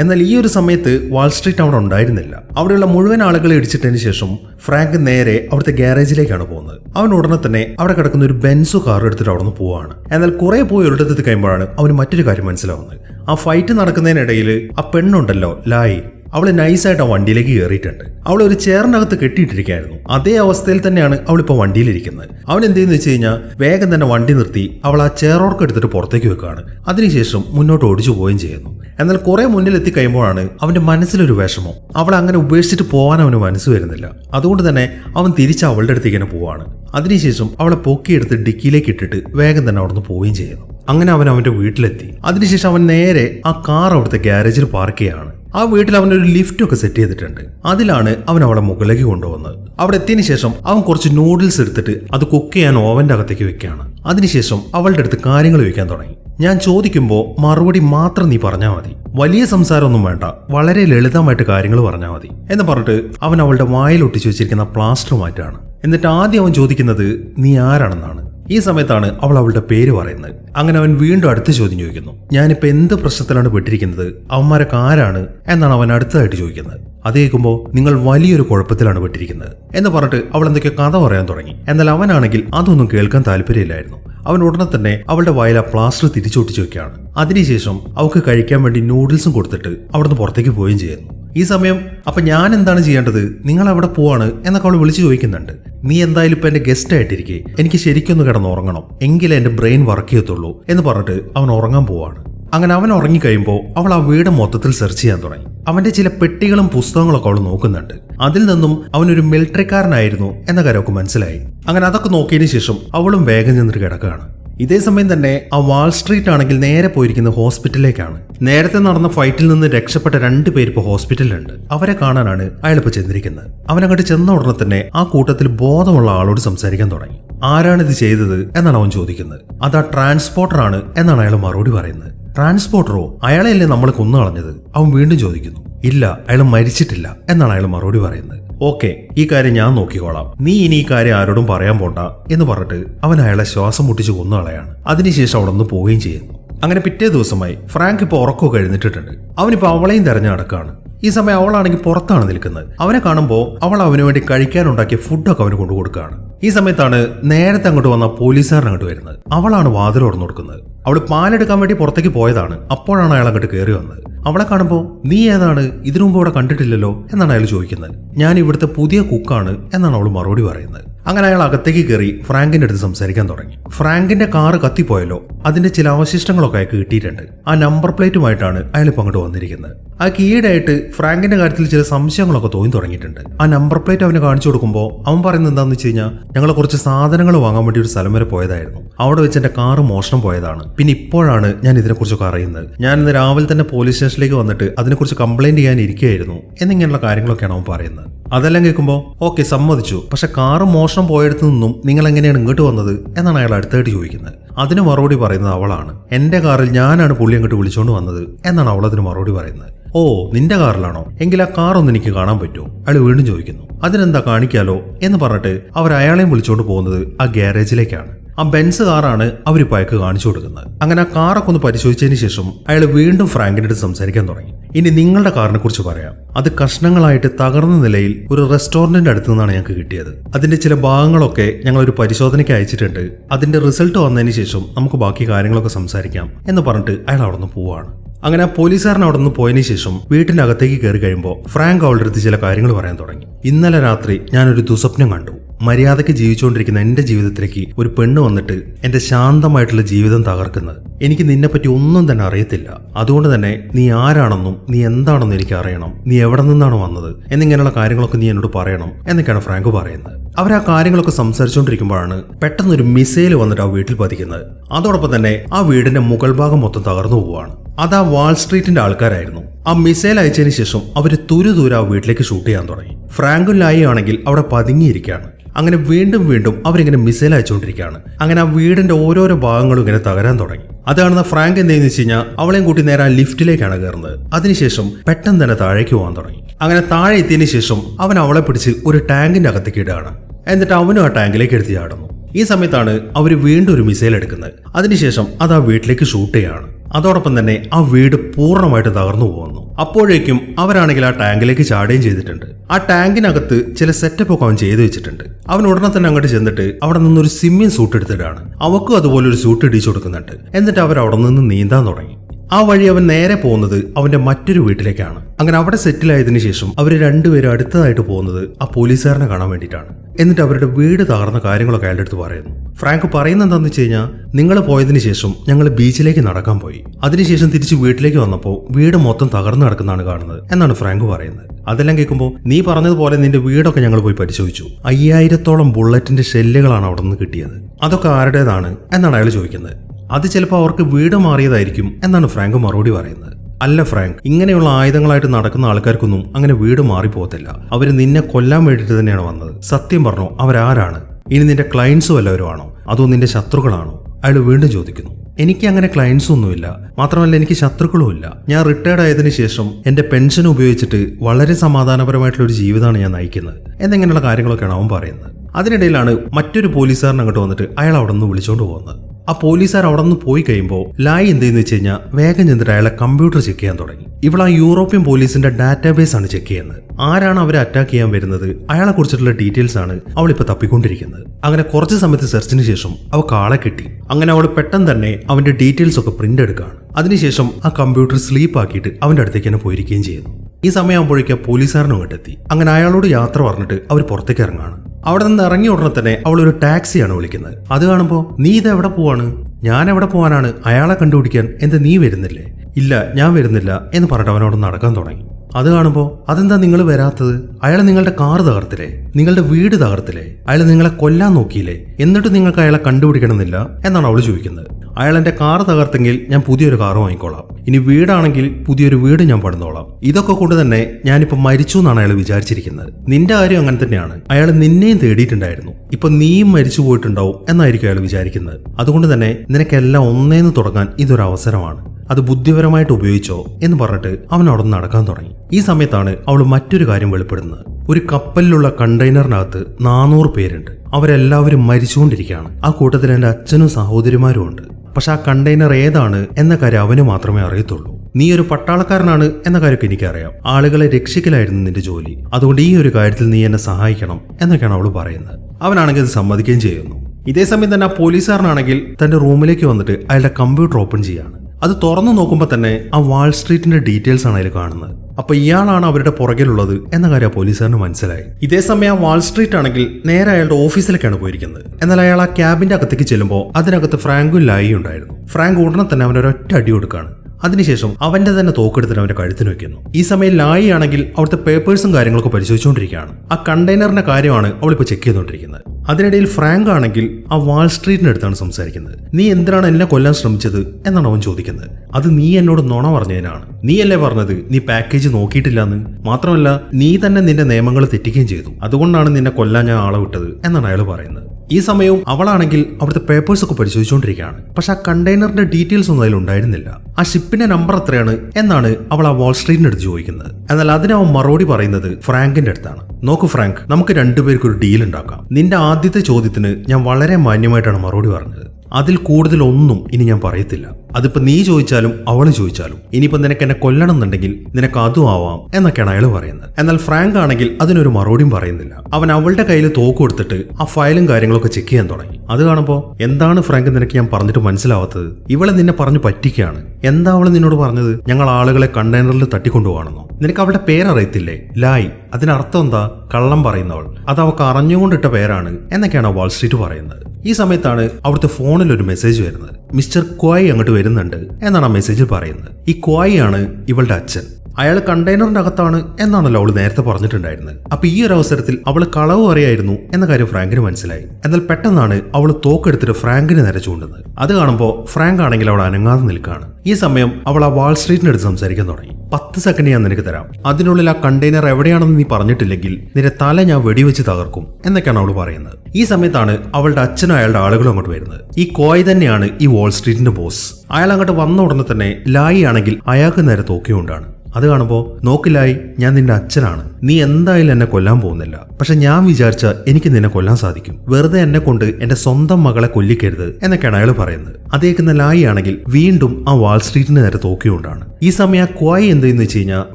എന്നാൽ ഈ ഒരു സമയത്ത് വാൾസ്ട്രീറ്റ് അവിടെ ഉണ്ടായിരുന്നില്ല. അവിടെയുള്ള മുഴുവൻ ആളുകളെ ഇടിച്ചിട്ടതിന് ശേഷം ഫ്രാങ്ക് നേരെ അവിടുത്തെ ഗ്യാരേജിലേക്കാണ് പോകുന്നത്. അവൻ ഉടനെ തന്നെ അവിടെ കിടക്കുന്ന ഒരു ബെൻസു കാർ എടുത്തിട്ട് അവിടെ നിന്ന് പോവാണ്. എന്നാൽ കുറെ പോയി ഒരിടത്തെത്തി കഴിയുമ്പോഴാണ് അവന് മറ്റൊരു കാര്യം മനസ്സിലാവുന്നത്. ആ ഫൈറ്റ് നടക്കുന്നതിനിടയിൽ ആ പെണ്ണുണ്ടല്ലോ ലായി. അവൾ നൈസായിട്ട് ആ വണ്ടിയിലേക്ക് കയറിയിട്ടുണ്ട്. അവൾ ഒരു ചെയറിനകത്ത് കെട്ടിയിട്ടിരിക്കുകയായിരുന്നു. അതേ അവസ്ഥയിൽ തന്നെയാണ് അവൾ ഇപ്പോൾ വണ്ടിയിലിരിക്കുന്നത്. അവൻ എന്ത് ചെയ്യുന്നു വെച്ച് കഴിഞ്ഞാൽ വേഗം തന്നെ വണ്ടി നിർത്തി അവൾ ആ ചെയറോർക്ക് എടുത്തിട്ട് പുറത്തേക്ക് വെക്കുകയാണ്. അതിനുശേഷം മുന്നോട്ട് ഓടിച്ചു പോവുകയും ചെയ്യുന്നു. എന്നാൽ കുറെ മുന്നിൽ എത്തി കഴിയുമ്പോഴാണ് അവന്റെ മനസ്സിലൊരു വിഷമം. അവൾ അങ്ങനെ ഉപേക്ഷിച്ചിട്ട് പോകാൻ അവന് മനസ്സ് വരുന്നില്ല. അതുകൊണ്ട് തന്നെ അവൻ തിരിച്ച് അവളുടെ അടുത്തേക്ക് തന്നെ പോവാണ്. അതിനുശേഷം അവളെ പൊക്കിയെടുത്ത് ഡിക്കിയിലേക്ക് ഇട്ടിട്ട് വേഗം തന്നെ അവിടുന്ന് പോവുകയും ചെയ്യുന്നു. അങ്ങനെ അവൻ അവന്റെ വീട്ടിലെത്തി. അതിനുശേഷം അവൻ നേരെ ആ കാർ അവിടുത്തെ ഗ്യാരേജിൽ പാർക്ക് ചെയ്യുകയാണ്. ആ വീട്ടിൽ അവനൊരു ഒരു ലിഫ്റ്റ് ഒക്കെ സെറ്റ് ചെയ്തിട്ടുണ്ട്. അതിലാണ് അവൻ അവളെ മുകളിലേക്ക് കൊണ്ടുവന്നത് അവിടെ എത്തിയതിനു ശേഷം അവൻ കുറച്ച് നൂഡിൽസ് എടുത്തിട്ട് അത് കുക്ക് ചെയ്യാൻ ഓവന്റെ അകത്തേക്ക് വെക്കുകയാണ്. അതിനുശേഷം അവളുടെ അടുത്ത് കാര്യങ്ങൾ ചോദിക്കാൻ തുടങ്ങി. ഞാൻ ചോദിക്കുമ്പോൾ മറുപടി മാത്രം നീ പറഞ്ഞാൽ മതി. വലിയ സംസാരമൊന്നും വേണ്ട. വളരെ ലളിതമായിട്ട് കാര്യങ്ങൾ പറഞ്ഞാൽ മതി. എന്ന് പറഞ്ഞിട്ട് അവൻ അവളുടെ വായിൽ ഒട്ടിച്ചു വെച്ചിരിക്കുന്ന പ്ലാസ്റ്റർ മാറ്റാണ്. എന്നിട്ട് ആദ്യം അവൻ ചോദിക്കുന്നത് നീ ആരാണെന്നാണ്? ഈ സമയത്താണ് അവൾ അവളുടെ പേര് പറയുന്നത്. അങ്ങനെ അവൻ വീണ്ടും അടുത്ത് ചോദ്യം ചോദിക്കുന്നു. ഞാനിപ്പോൾ എന്ത് പ്രശ്നത്തിലാണ് പെട്ടിരിക്കുന്നത്? അവന്മാരൊക്കെ ആരാണ്? എന്നാണ് അവൻ അടുത്തതായിട്ട് ചോദിക്കുന്നത്. അത് കേൾക്കുമ്പോൾ നിങ്ങൾ വലിയൊരു കുഴപ്പത്തിലാണ് പെട്ടിരിക്കുന്നത് എന്ന് പറഞ്ഞിട്ട് അവൾ എന്തൊക്കെയോ കഥ പറയാൻ തുടങ്ങി. എന്നാൽ അവനാണെങ്കിൽ അതൊന്നും കേൾക്കാൻ താല്പര്യമില്ലായിരുന്നു. അവൻ ഉടനെ തന്നെ അവളുടെ വായിൽ ആ പ്ലാസ്റ്റർ തിരിച്ചൊട്ടിച്ചു വയ്ക്കുകയാണ് അതിനുശേഷം അവൾക്ക് കഴിക്കാൻ വേണ്ടി നൂഡിൽസും കൊടുത്തിട്ട് അവിടുന്ന് പുറത്തേക്ക് പോവുകയും ചെയ്യുന്നു. ഈ സമയം അപ്പൊ ഞാൻ എന്താണ് ചെയ്യേണ്ടത്? നിങ്ങൾ അവിടെ പോവാണ് എന്നൊക്കെ അവൾ വിളിച്ചു ചോദിക്കുന്നുണ്ട്. നീ എന്തായാലും ഇപ്പൊ എന്റെ ഗസ്റ്റ് ആയിട്ടിരിക്കെ. എനിക്ക് ശരിക്കൊന്ന് കിടന്ന് ഉറങ്ങണം എങ്കിലേ എന്റെ ബ്രെയിൻ വർക്ക് ചെയ്യത്തുള്ളൂ എന്ന് പറഞ്ഞിട്ട് അവൻ ഉറങ്ങാൻ പോവാണ്. അങ്ങനെ അവൻ ഉറങ്ങിക്കഴിയുമ്പോൾ അവൾ ആ വീട് മൊത്തത്തിൽ സെർച്ച് ചെയ്യാൻ തുടങ്ങി. അവന്റെ ചില പെട്ടികളും പുസ്തകങ്ങളൊക്കെ അവൾ നോക്കുന്നുണ്ട്. അതിൽ നിന്നും അവനൊരു മിലിറ്ററിക്കാരനായിരുന്നു എന്ന കാര്യം മനസ്സിലായി. അങ്ങനെ അതൊക്കെ നോക്കിയതിനു ശേഷം അവളും വേഗം ചെന്നിട്ട് കിടക്കുകയാണ്. ഇതേ സമയം തന്നെ ആ വാൾ സ്ട്രീറ്റ് ആണെങ്കിൽ നേരെ പോയിരിക്കുന്ന ഹോസ്പിറ്റലിലേക്കാണ്. നേരത്തെ നടന്ന ഫൈറ്റിൽ നിന്ന് രക്ഷപ്പെട്ട രണ്ട് പേര് ഇപ്പോൾ ഹോസ്പിറ്റലിലുണ്ട്. അവരെ കാണാനാണ് അയാൾ ഇപ്പോൾ ചെന്നിരിക്കുന്നത്. അവനങ്ങോട്ട് ചെന്ന ഉടനെ തന്നെ ആ കൂട്ടത്തിൽ ബോധമുള്ള ആളോട് സംസാരിക്കാൻ തുടങ്ങി. ആരാണ് ഇത് ചെയ്തത്? എന്നാണ് അവൻ ചോദിക്കുന്നത്. അത് ആ ട്രാൻസ്പോർട്ടറാണ് എന്നാണ് അയാൾ മറുപടി പറയുന്നത്. ട്രാൻസ്പോർട്ടറോ? അയാളെയല്ലേ നമ്മൾ കൊന്നു കളഞ്ഞത് അവൻ വീണ്ടും ചോദിക്കുന്നു. ഇല്ല അയാൾ മരിച്ചിട്ടില്ല എന്നാണ് അയാൾ മറുപടി പറയുന്നത്. ഓക്കെ ഈ കാര്യം ഞാൻ നോക്കിക്കോളാം. നീ ഇനി ഈ കാര്യം ആരോടും പറയാൻ പോണ്ട എന്ന് പറഞ്ഞിട്ട് അവൻ അയാളെ ശ്വാസം മുട്ടിച്ച് കൊന്നു കളയാണ് അതിനുശേഷം അവിടെ നിന്ന് പോവുകയും ചെയ്യുന്നു. അങ്ങനെ പിറ്റേ ദിവസമായി ഫ്രാങ്ക് ഇപ്പോൾ ഉറക്കമൊക്കെ എഴുന്നിട്ടിട്ടുണ്ട് അവനിപ്പോൾ അവളെയും തെരഞ്ഞു നടക്കാണ് ഈ സമയം അവളാണെങ്കിൽ പുറത്താണ് നിൽക്കുന്നത്. അവനെ കാണുമ്പോൾ അവൾ അവന് വേണ്ടി കഴിക്കാനുണ്ടാക്കിയ ഫുഡൊക്കെ അവന് കൊണ്ടു കൊടുക്കുകയാണ്. ഈ സമയത്താണ് നേരത്തെ അങ്ങോട്ട് വന്ന പോലീസുകാരൻ അങ്ങോട്ട് വരുന്നത്. അവളാണ് വാതിൽ തുറന്നു കൊടുക്കുന്നത്. അവൾ പാലെടുക്കാൻ വേണ്ടി പുറത്തേക്ക് പോയതാണ്. അപ്പോഴാണ് അയാൾ അങ്ങോട്ട് കയറി വന്നത്. അവളെ കാണുമ്പോൾ നീ ഏതാണ്? ഇതിനു മുമ്പ് ഇവിടെ കണ്ടിട്ടില്ലല്ലോ? എന്നാണ് അയാൾ ചോദിക്കുന്നത്. ഞാൻ ഇവിടുത്തെ പുതിയ കുക്കാണ് എന്നാണ് അവൾ മറുപടി പറയുന്നത്. അങ്ങനെ അയാൾ അകത്തേക്ക് കയറി ഫ്രാങ്കിന്റെ അടുത്ത് സംസാരിക്കാൻ തുടങ്ങി. ഫ്രാങ്കിന്റെ കാറ് കത്തിപ്പോയല്ലോ. അതിന്റെ ചില അവശിഷ്ടങ്ങളൊക്കെ അയാൾക്ക് കിട്ടിയിട്ടുണ്ട്. ആ നമ്പർ പ്ലേറ്റുമായിട്ടാണ് അയാൾ അങ്ങോട്ട് വന്നിരിക്കുന്നത്. ആ ഈയിടെയായിട്ട് ഫ്രാങ്കിന്റെ കാര്യത്തിൽ ചില സംശയങ്ങളൊക്കെ തോന്നി തുടങ്ങിയിട്ടുണ്ട്. ആ നമ്പർ പ്ലേറ്റ് അവന് കാണിച്ചു കൊടുക്കുമ്പോൾ അവൻ പറയുന്നത് എന്താണെന്ന് വെച്ച് കഴിഞ്ഞാൽ ഞങ്ങൾ കുറച്ച് സാധനങ്ങൾ വാങ്ങാൻ വേണ്ടി ഒരു സ്ഥലം വരെ പോയതായിരുന്നു. അവിടെ വെച്ച് എന്റെ കാറ് മോഷണം പോയതാണ്. പിന്നെ ഇപ്പോഴാണ് ഞാൻ ഇതിനെക്കുറിച്ചൊക്കെ അറിയുന്നത്. ഞാൻ ഇന്ന് രാവിലെ തന്നെ പോലീസ് സ്റ്റേഷനിലേക്ക് വന്നിട്ട് അതിനെക്കുറിച്ച് കംപ്ലൈന്റ് ചെയ്യാൻ ഇരിക്കുകയായിരുന്നു എന്നിങ്ങനെയുള്ള കാര്യങ്ങളൊക്കെയാണ് അവൻ പറയുന്നത്. അതെല്ലാം കേൾക്കുമ്പോൾ ഓക്കെ സമ്മതിച്ചു. പക്ഷെ കാറ് മോഷണം പോയടത്തു നിന്നും നിങ്ങൾ എങ്ങനെയാണ് ഇങ്ങോട്ട് വന്നത്? എന്നാണ് അയാൾ അടുത്തായിട്ട് ചോദിക്കുന്നത്. അതിന് മറുപടി പറയുന്നത് അവളാണ്. എന്റെ കാറിൽ ഞാനാണ് പുള്ളി അങ്ങോട്ട് വിളിച്ചുകൊണ്ട് വന്നത് എന്നാണ് അവൾ അതിന് മറുപടി പറയുന്നത്. ഓ നിന്റെ കാറിലാണോ? എങ്കിൽ ആ കാർ ഒന്ന് എനിക്ക് കാണാൻ പറ്റുമോ? അയാൾ വീണ്ടും ചോദിക്കുന്നു. അതിനെന്താ കാണിക്കാലോ എന്ന് പറഞ്ഞിട്ട് അവർ അയാളെയും വിളിച്ചുകൊണ്ട് പോകുന്നത് ആ ഗ്യാരേജിലേക്കാണ് ആ ബെൻസ് കാറാണ് അവരിപ്പോൾ അയാൾക്ക് കാണിച്ചു കൊടുക്കുന്നത്. അങ്ങനെ ആ കാറൊക്കെ ഒന്ന് പരിശോധിച്ചതിന് ശേഷം അയാൾ വീണ്ടും ഫ്രാങ്കിന്റെ അടുത്ത് സംസാരിക്കാൻ തുടങ്ങി. ഇനി നിങ്ങളുടെ കാറിനെ കുറിച്ച് പറയാം. അത് കഷ്ണങ്ങളായിട്ട് തകർന്ന നിലയിൽ ഒരു റെസ്റ്റോറന്റിന്റെ അടുത്ത് നിന്നാണ് ഞങ്ങൾക്ക് കിട്ടിയത്. അതിന്റെ ചില ഭാഗങ്ങളൊക്കെ ഞങ്ങൾ ഒരു പരിശോധനയ്ക്ക് അയച്ചിട്ടുണ്ട്. അതിന്റെ റിസൾട്ട് വന്നതിന് ശേഷം നമുക്ക് ബാക്കി കാര്യങ്ങളൊക്കെ സംസാരിക്കാം എന്ന് പറഞ്ഞിട്ട് അയാൾ അവിടെ നിന്ന് പോവാണ്. അങ്ങനെ പോലീസുകാരൻ അവിടെ നിന്ന് പോയതിനു ശേഷം വീട്ടിന്റെ അകത്തേക്ക് കയറി കഴിയുമ്പോൾ ഫ്രാങ്ക് അവളുടെ അടുത്ത് ചില കാര്യങ്ങൾ പറയാൻ തുടങ്ങി. ഇന്നലെ രാത്രി ഞാനൊരു ദുസ്വപ്നം കണ്ടു. മര്യാദയ്ക്ക് ജീവിച്ചുകൊണ്ടിരിക്കുന്ന എന്റെ ജീവിതത്തിലേക്ക് ഒരു പെണ്ണ് വന്നിട്ട് എന്റെ ശാന്തമായിട്ടുള്ള ജീവിതം തകർക്കുന്നത്. എനിക്ക് നിന്നെപ്പറ്റി ഒന്നും തന്നെ അറിയത്തില്ല. അതുകൊണ്ട് തന്നെ നീ ആരാണെന്നും നീ എന്താണെന്നും എനിക്ക് അറിയണം. നീ എവിടെ നിന്നാണ് വന്നത്? എന്നിങ്ങനെയുള്ള കാര്യങ്ങളൊക്കെ നീ എന്നോട് പറയണം എന്നൊക്കെയാണ് ഫ്രാങ്ക് പറയുന്നത്. അവർ ആ കാര്യങ്ങളൊക്കെ സംസാരിച്ചുകൊണ്ടിരിക്കുമ്പോഴാണ് പെട്ടെന്ന് ഒരു മിസൈൽ വന്നിട്ട് ആ വീട്ടിൽ പതിക്കുന്നത്. അതോടൊപ്പം തന്നെ ആ വീടിന്റെ മുകൾ ഭാഗം മൊത്തം തകർന്നു പോവുകയാണ്. അത് ആ വാൾ സ്ട്രീറ്റിന്റെ ആൾക്കാരായിരുന്നു. ആ മിസൈൽ അയച്ചതിന് ശേഷം അവർ തുരുതൂര വീട്ടിലേക്ക് ഷൂട്ട് ചെയ്യാൻ തുടങ്ങി. ഫ്രാങ്കും ലായി ആണെങ്കിൽ അവിടെ പതുങ്ങിയിരിക്കുകയാണ്. അങ്ങനെ വീണ്ടും വീണ്ടും അവരിങ്ങനെ മിസൈൽ അയച്ചുകൊണ്ടിരിക്കുകയാണ്. അങ്ങനെ ആ വീടിന്റെ ഓരോരോ ഭാഗങ്ങളും ഇങ്ങനെ തകരാൻ തുടങ്ങി. അതാണെന്ന ഫ്രാങ്ക് എന്തെന്ന് വെച്ച് കഴിഞ്ഞാൽ അവളെയും കൂട്ടി നേരെ ലിഫ്റ്റിലേക്കാണ് കയറുന്നത്. അതിനുശേഷം പെട്ടെന്ന് തന്നെ താഴേക്ക് പോകാൻ തുടങ്ങി. അങ്ങനെ താഴെ എത്തിയതിനു ശേഷം അവൻ അവളെ പിടിച്ച് ഒരു ടാങ്കിന്റെ അകത്തേക്ക് ഇടുകയാണ്. എന്നിട്ട് അവനും ആ ടാങ്കിലേക്ക് എടുത്ത് ചാടുന്നു. ഈ സമയത്താണ് അവർ വീണ്ടും ഒരു മിസൈൽ എടുക്കുന്നത്. അതിനുശേഷം അത് ആ വീട്ടിലേക്ക് ഷൂട്ട് ചെയ്യാണ് അതോടൊപ്പം തന്നെ ആ വീട് പൂർണമായിട്ട് തകർന്നു പോകുന്നു. അപ്പോഴേക്കും അവരാണെങ്കിൽ ആ ടാങ്കിലേക്ക് ചാടുകയും ചെയ്തിട്ടുണ്ട്. ആ ടാങ്കിനകത്ത് ചില സെറ്റപ്പ് ഒക്കെ അവൻ ചെയ്തു വെച്ചിട്ടുണ്ട്. അവൻ ഉടനെ തന്നെ അങ്ങോട്ട് ചെന്നിട്ട് അവിടെ നിന്നൊരു സിമ്മിൻ സൂട്ട് എടുത്തിട്ടാണ് അവക്കും അതുപോലെ ഒരു സൂട്ട് ഇടിച്ചു കൊടുക്കുന്നുണ്ട്. എന്നിട്ട് അവർ അവിടെ നിന്ന് നീന്താൻ തുടങ്ങി. ആ വഴി അവൻ നേരെ പോകുന്നത് അവന്റെ മറ്റൊരു വീട്ടിലേക്കാണ്. അങ്ങനെ അവിടെ സെറ്റിൽ ആയതിനു ശേഷം അവർ രണ്ടുപേരും അടുത്തതായിട്ട് പോകുന്നത് ആ പോലീസുകാരനെ കാണാൻ വേണ്ടിയിട്ടാണ്. എന്നിട്ട് അവരുടെ വീട് തകർന്ന കാര്യങ്ങളൊക്കെ അയാളുടെ അടുത്ത് പറയുന്നു. ഫ്രാങ്ക് പറയുന്ന എന്താണെന്ന് വെച്ച് കഴിഞ്ഞാൽ നിങ്ങൾ പോയതിനു ശേഷം ഞങ്ങൾ ബീച്ചിലേക്ക് നടക്കാൻ പോയി. അതിനുശേഷം തിരിച്ച് വീട്ടിലേക്ക് വന്നപ്പോൾ വീട് മൊത്തം തകർന്നു കിടക്കുന്നതാണ് കാണുന്നത് എന്നാണ് ഫ്രാങ്ക് പറയുന്നത്. അതെല്ലാം കേൾക്കുമ്പോൾ നീ പറഞ്ഞതുപോലെ നിന്റെ വീടൊക്കെ ഞങ്ങൾ പോയി പരിശോധിച്ചു. അയ്യായിരത്തോളം ബുള്ളറ്റിന്റെ ഷെല്ലുകളാണ് അവിടെ നിന്ന് കിട്ടിയത്. അതൊക്കെ ആരുടേതാണ്? എന്നാണ് അയാൾ ചോദിക്കുന്നത്. അത് ചിലപ്പോൾ അവർക്ക് വീട് മാറിയതായിരിക്കും എന്നാണ് ഫ്രാങ്ക് മറുപടി പറയുന്നത്. അല്ല ഫ്രാങ്ക് ഇങ്ങനെയുള്ള ആയുധങ്ങളായിട്ട് നടക്കുന്ന ആൾക്കാർക്കൊന്നും അങ്ങനെ വീട് മാറിപ്പോകത്തില്ല. അവർ നിന്നെ കൊല്ലാൻ വേണ്ടിയിട്ട് തന്നെയാണ് വന്നത്. സത്യം പറഞ്ഞോ അവരാരാണ്? ഇനി നിന്റെ ക്ലയൻസ് വല്ലവരുമാണോ അതോ നിന്റെ ശത്രുക്കളാണോ? അയാൾ വീണ്ടും ചോദിക്കുന്നു. എനിക്ക് അങ്ങനെ ക്ലയൻസ് ഒന്നുമില്ല. മാത്രമല്ല എനിക്ക് ശത്രുക്കളുമില്ല ഞാൻ റിട്ടയർഡ് ആയതിനു ശേഷം എന്റെ പെൻഷൻ ഉപയോഗിച്ചിട്ട് വളരെ സമാധാനപരമായിട്ടുള്ള ഒരു ജീവിതമാണ് ഞാൻ നയിക്കുന്നത് എന്നിങ്ങനെയുള്ള കാര്യങ്ങളൊക്കെയാണ് അവൻ പറയുന്നത്. അതിനിടയിലാണ് മറ്റൊരു പോലീസുകാരൻ അങ്ങോട്ട് വന്നിട്ട് അയാൾ അവിടെ നിന്ന് വിളിച്ചുകൊണ്ട് പോകുന്നത്. ആ പോലീസുകാർ അവിടെ നിന്ന് പോയി കഴിയുമ്പോൾ ലായ് എന്ത് ചെയ്യുന്ന വെച്ച് കഴിഞ്ഞാൽ വേഗം ചെന്നിട്ട് അയാളെ കമ്പ്യൂട്ടർ ചെക്ക് ചെയ്യാൻ തുടങ്ങി. ഇവൾ ആ യൂറോപ്യൻ പോലീസിന്റെ ഡാറ്റാബേസ് ആണ് ചെക്ക് ചെയ്യുന്നത്. ആരാണ് അവരെ അറ്റാക്ക് ചെയ്യാൻ വരുന്നത്? അയാളെ കുറിച്ചിട്ടുള്ള ഡീറ്റെയിൽസ് ആണ് അവൾ ഇപ്പൊ തപ്പിക്കൊണ്ടിരിക്കുന്നത്. അങ്ങനെ കുറച്ച് സമയത്ത് സെർച്ചിന് ശേഷം അവ കാളെ കിട്ടി. അങ്ങനെ അവൾ പെട്ടെന്ന് തന്നെ അവന്റെ ഡീറ്റെയിൽസ് ഒക്കെ പ്രിന്റ് എടുക്കുകയാണ് അതിനുശേഷം ആ കമ്പ്യൂട്ടർ സ്ലീപ്പ് ആക്കിയിട്ട് അവന്റെ അടുത്തേക്ക് തന്നെ പോയിരിക്കുകയും ചെയ്യുന്നു. ഈ സമയമാകുമ്പോഴേക്കും പോലീസുകാരനും ഇങ്ങോട്ടെത്തി. അങ്ങനെ അയാളോട് യാത്ര പറഞ്ഞിട്ട് അവർ പുറത്തേക്ക് ഇറങ്ങാണ് അവിടെ നിന്ന് ഇറങ്ങി ഉടനെ തന്നെ അവൾ ഒരു ടാക്സിയാണ് വിളിക്കുന്നത്. അത് കാണുമ്പോൾ നീ ഇത് എവിടെ പോവാണ്? ഞാൻ എവിടെ പോവാനാണ്? അയാളെ കണ്ടുപിടിക്കാൻ എന്താ നീ വരുന്നില്ലേ? ഇല്ല ഞാൻ വരുന്നില്ല എന്ന് പറഞ്ഞിട്ട് അവനോട് നടക്കാൻ തുടങ്ങി. അത് കാണുമ്പോൾ അതെന്താ നിങ്ങൾ വരാത്തത്? അയാൾ നിങ്ങളുടെ കാർ തകർത്തില്ലേ? നിങ്ങളുടെ വീട് തകർത്തില്ലേ? അയാൾ നിങ്ങളെ കൊല്ലാൻ നോക്കിയില്ലേ? എന്നിട്ട് നിങ്ങൾക്ക് അയാളെ കണ്ടുപിടിക്കണമെന്നില്ല എന്നാണ് അവൾ ചോദിക്കുന്നത്. അയാൾ എന്റെ കാർ തകർത്തെങ്കിൽ ഞാൻ പുതിയൊരു കാർ വാങ്ങിക്കോളാം. ഇനി വീടാണെങ്കിൽ പുതിയൊരു വീട് ഞാൻ പണിതോളാം. ഇതൊക്കെ കൊണ്ട് തന്നെ ഞാനിപ്പോ മരിച്ചു എന്നാണ് അയാൾ വിചാരിച്ചിരിക്കുന്നത്. നിന്റെ കാര്യം അങ്ങനെ തന്നെയാണ്. അയാൾ നിന്നെയും തേടിയിട്ടുണ്ടായിരുന്നു. ഇപ്പൊ നീയും മരിച്ചു പോയിട്ടുണ്ടാവും എന്നായിരിക്കും അയാൾ വിചാരിക്കുന്നത്. അതുകൊണ്ട് തന്നെ നിനക്കെല്ലാം ഒന്നേന്ന് തുടങ്ങാൻ ഇതൊരു അവസരമാണ് അത് ബുദ്ധിപരമായിട്ട് ഉപയോഗിച്ചോ എന്ന് പറഞ്ഞിട്ട് അവൻ അവിടെ നടക്കാൻ തുടങ്ങി. ഈ സമയത്താണ് അവൾ മറ്റൊരു കാര്യം വെളിപ്പെടുന്നത്. ഒരു കപ്പലിലുള്ള കണ്ടെയ്നറിനകത്ത് നാനൂറ് പേരുണ്ട്. അവരെല്ലാവരും മരിച്ചുകൊണ്ടിരിക്കുകയാണ്. ആ കൂട്ടത്തിൽ എന്റെ അച്ഛനും സഹോദരിമാരും ഉണ്ട്. പക്ഷെ ആ കണ്ടെയ്നർ ഏതാണ് എന്ന കാര്യം അവന് മാത്രമേ അറിയത്തുള്ളൂ. നീ ഒരു പട്ടാളക്കാരനാണ് എന്ന കാര്യമൊക്കെ എനിക്കറിയാം. ആളുകളെ രക്ഷിക്കലായിരുന്നു നിന്റെ ജോലി. അതുകൊണ്ട് ഈ ഒരു കാര്യത്തിൽ നീ എന്നെ സഹായിക്കണം എന്നൊക്കെയാണ് അവൾ പറയുന്നത്. അവനാണെങ്കിൽ അത് സമ്മതിക്കുകയും ചെയ്യുന്നു. ഇതേ സമയം തന്നെ ആ പോലീസുകാരനാണെങ്കിൽ തന്റെ റൂമിലേക്ക് വന്നിട്ട് അയാളുടെ കമ്പ്യൂട്ടർ ഓപ്പൺ ചെയ്യാണ് അത് തുറന്നു നോക്കുമ്പോൾ തന്നെ ആ വാൾ സ്ട്രീറ്റിന്റെ ഡീറ്റെയിൽസ് ആണ് അതിൽ കാണുന്നത്. അപ്പൊ ഇയാളാണ് അവരുടെ പുറകിലുള്ളത് എന്ന കാര്യം പോലീസുകാരന് മനസ്സിലായി. ഇതേ സമയം ആ വാൾ സ്ട്രീറ്റ് ആണെങ്കിൽ നേരെ അയാളുടെ ഓഫീസിലേക്കാണ് പോയിരിക്കുന്നത്. എന്നാൽ അയാൾ ആ ക്യാബിന്റെ അകത്തേക്ക് ചെല്ലുമ്പോൾ അതിനകത്ത് ഫ്രാങ്കും ലായി ഉണ്ടായിരുന്നു. ഫ്രാങ്ക് ഉടനെ തന്നെ അവനൊരൊറ്റ അടി കൊടുക്കാണ്. അതിനുശേഷം അവന്റെ തന്നെ തോക്കെടുത്തിട്ട് അവന്റെ കഴുത്തിന് വെക്കുന്നു. ഈ സമയം ലായി ആണെങ്കിൽ അവിടുത്തെ പേപ്പേഴ്സും കാര്യങ്ങളൊക്കെ പരിശോധിച്ചുകൊണ്ടിരിക്കുകയാണ്. ആ കണ്ടെയ്നറിന്റെ കാര്യമാണ് അവളിപ്പോൾ ചെക്ക് ചെയ്തുകൊണ്ടിരിക്കുന്നത്. അതിനിടയിൽ ഫ്രാങ്ക് ആണെങ്കിൽ ആ വാൾ സ്ട്രീറ്റിന്റെ അടുത്താണ് സംസാരിക്കുന്നത്. നീ എന്തിനാണ് എന്നെ കൊല്ലാൻ ശ്രമിച്ചത്? എന്നാണ് അവൻ ചോദിക്കുന്നത്. അത് നീ എന്നോട് നുണ പറഞ്ഞതിനാണ്. നീ അല്ലേ പറഞ്ഞത്? നീ പാക്കേജ് നോക്കിയിട്ടില്ലെന്ന്. മാത്രമല്ല നീ തന്നെ നിന്റെ നിയമങ്ങൾ തെറ്റിക്കുകയും ചെയ്തു. അതുകൊണ്ടാണ് നിന്നെ കൊല്ലാൻ ഞാൻ ആളെ വിട്ടത് എന്നാണ് അയാൾ പറയുന്നത്. ഈ സമയവും അവളാണെങ്കിൽ അവിടുത്തെ പേപ്പേഴ്സ് ഒക്കെ പരിശോധിച്ചുകൊണ്ടിരിക്കുകയാണ്. പക്ഷെ ആ കണ്ടെയ്നറിന്റെ ഡീറ്റെയിൽസ് ഒന്നും അതിൽ ഉണ്ടായിരുന്നില്ല. ആ ഷിപ്പിന്റെ നമ്പർ എത്രയാണ് എന്നാണ് അവൾ ആ വാൾ സ്ട്രീറ്റിന്റെ അടുത്ത് ചോദിക്കുന്നത്. എന്നാൽ അതിനവൻ മറുപടി പറയുന്നത് ഫ്രാങ്കിന്റെ അടുത്താണ്. നോക്ക് ഫ്രാങ്ക് നമുക്ക് രണ്ടുപേർക്കൊരു ഡീൽ ഉണ്ടാക്കാം. നിന്റെ ആദ്യത്തെ ചോദ്യത്തിന് ഞാൻ വളരെ മാന്യമായിട്ടാണ് മറുപടി പറഞ്ഞത്. അതിൽ കൂടുതൽ ഒന്നും ഇനി ഞാൻ പറയത്തില്ല. അതിപ്പോ നീ ചോദിച്ചാലും അവൾ ചോദിച്ചാലും ഇനിയിപ്പോ നിനക്ക് എന്നെ കൊല്ലണം എന്നുണ്ടെങ്കിൽ നിനക്ക് അതും ആവാം എന്നൊക്കെയാണ് അയാൾ പറയുന്നത്. എന്നാൽ ഫ്രാങ്ക് ആണെങ്കിൽ അതിനൊരു മറുപടിയും പറയുന്നില്ല. അവൻ അവളുടെ കയ്യിൽ തോക്ക് കൊടുത്തിട്ട് ആ ഫയലും കാര്യങ്ങളൊക്കെ ചെക്ക് ചെയ്യാൻ തുടങ്ങി. അത് കാണുമ്പോൾ എന്താണ് ഫ്രാങ്ക് നിനക്ക് ഞാൻ പറഞ്ഞിട്ട് മനസ്സിലാവാത്തത്? ഇവളെ നിന്നെ പറഞ്ഞു പറ്റിക്കുകയാണ്. എന്താ അവൾ നിന്നോട് പറഞ്ഞത്? ഞങ്ങൾ ആളുകളെ കണ്ടെയ്നറിൽ തട്ടിക്കൊണ്ടുപോകണമെന്നോ? നിനക്ക് അവളുടെ പേരറിയത്തില്ലേ? ലായ്. അതിനർത്ഥം എന്താ? കള്ളം പറയുന്നവൾ. അത് അവൾക്ക് അറിഞ്ഞുകൊണ്ടിട്ട പേരാണ് എന്നൊക്കെയാണ് വാൾ സ്ട്രീറ്റ് പറയുന്നത്. ഈ സമയത്താണ് അവിടുത്തെ ഫോണിൽ ഒരു മെസ്സേജ് വരുന്നത്. മിസ്റ്റർ ക്വായ് അങ്ങോട്ട് വരുന്നുണ്ട് എന്നാണ് ആ മെസ്സേജിൽ പറയുന്നത്. ഈ ക്വായ് ആണ് ഇവളുടെ അച്ഛൻ. അയാൾ കണ്ടെയ്നറിന്റെ അകത്താണ് എന്നാണല്ലോ അവൾ നേരത്തെ പറഞ്ഞിട്ടുണ്ടായിരുന്നത്. അപ്പൊ ഈ ഒരു അവസരത്തിൽ അവൾ കളവ് അറിയായിരുന്നു എന്ന കാര്യം ഫ്രാങ്കിന് മനസ്സിലായി. എന്നാൽ പെട്ടെന്നാണ് അവൾ തോക്കെടുത്തിട്ട് ഫ്രാങ്കിന് നേരെ ചൂണ്ടുന്നത്. അത് കാണുമ്പോൾ ഫ്രാങ്ക് ആണെങ്കിൽ അവൾ അനങ്ങാതെ നിൽക്കുകയാണ് ഈ സമയം അവൾ ആ വാൾ സ്ട്രീറ്റിനടുത്ത് സംസാരിക്കാൻ തുടങ്ങി. പത്ത് സെക്കൻഡ് ഞാൻ നിനക്ക് തരാം. അതിനുള്ളിൽ ആ കണ്ടെയ്നർ എവിടെയാണെന്ന് നീ പറഞ്ഞിട്ടില്ലെങ്കിൽ നിന്റെ തല ഞാൻ വെടിവെച്ച് തകർക്കും എന്നൊക്കെയാണ് അവൾ പറയുന്നത്. ഈ സമയത്താണ് അവളുടെ അച്ഛനും അയാളുടെ ആളുകളും അങ്ങോട്ട് വരുന്നത്. ഈ കോയ് തന്നെയാണ് ഈ വാൾ സ്ട്രീറ്റിന്റെ ബോസ് അയാൾ അങ്ങോട്ട് വന്ന ഉടനെ തന്നെ ലായി ആണെങ്കിൽ അയാൾക്ക് നേരെ തോക്കിയുകൊണ്ടാണ് അത് കാണുമ്പോൾ നോക്കിലായി ഞാൻ നിന്റെ അച്ഛനാണ്. നീ എന്തായാലും എന്നെ കൊല്ലാൻ പോകുന്നില്ല. പക്ഷെ ഞാൻ വിചാരിച്ച എനിക്ക് നിന്നെ കൊല്ലാൻ സാധിക്കും. വെറുതെ എന്നെ കൊണ്ട് എന്റെ സ്വന്തം മകളെ കൊല്ലിക്കരുത് എന്നൊക്കെയാണ് അയാൾ പറയുന്നത്. അതേക്കുന്ന ലായി ആണെങ്കിൽ വീണ്ടും ആ വാൾ സ്ട്രീറ്റിന് നേരെ തോക്കിയുകൊണ്ടാണ് ഈ സമയം ക്വായ് എന്തെന്ന് വെച്ച് കഴിഞ്ഞാൽ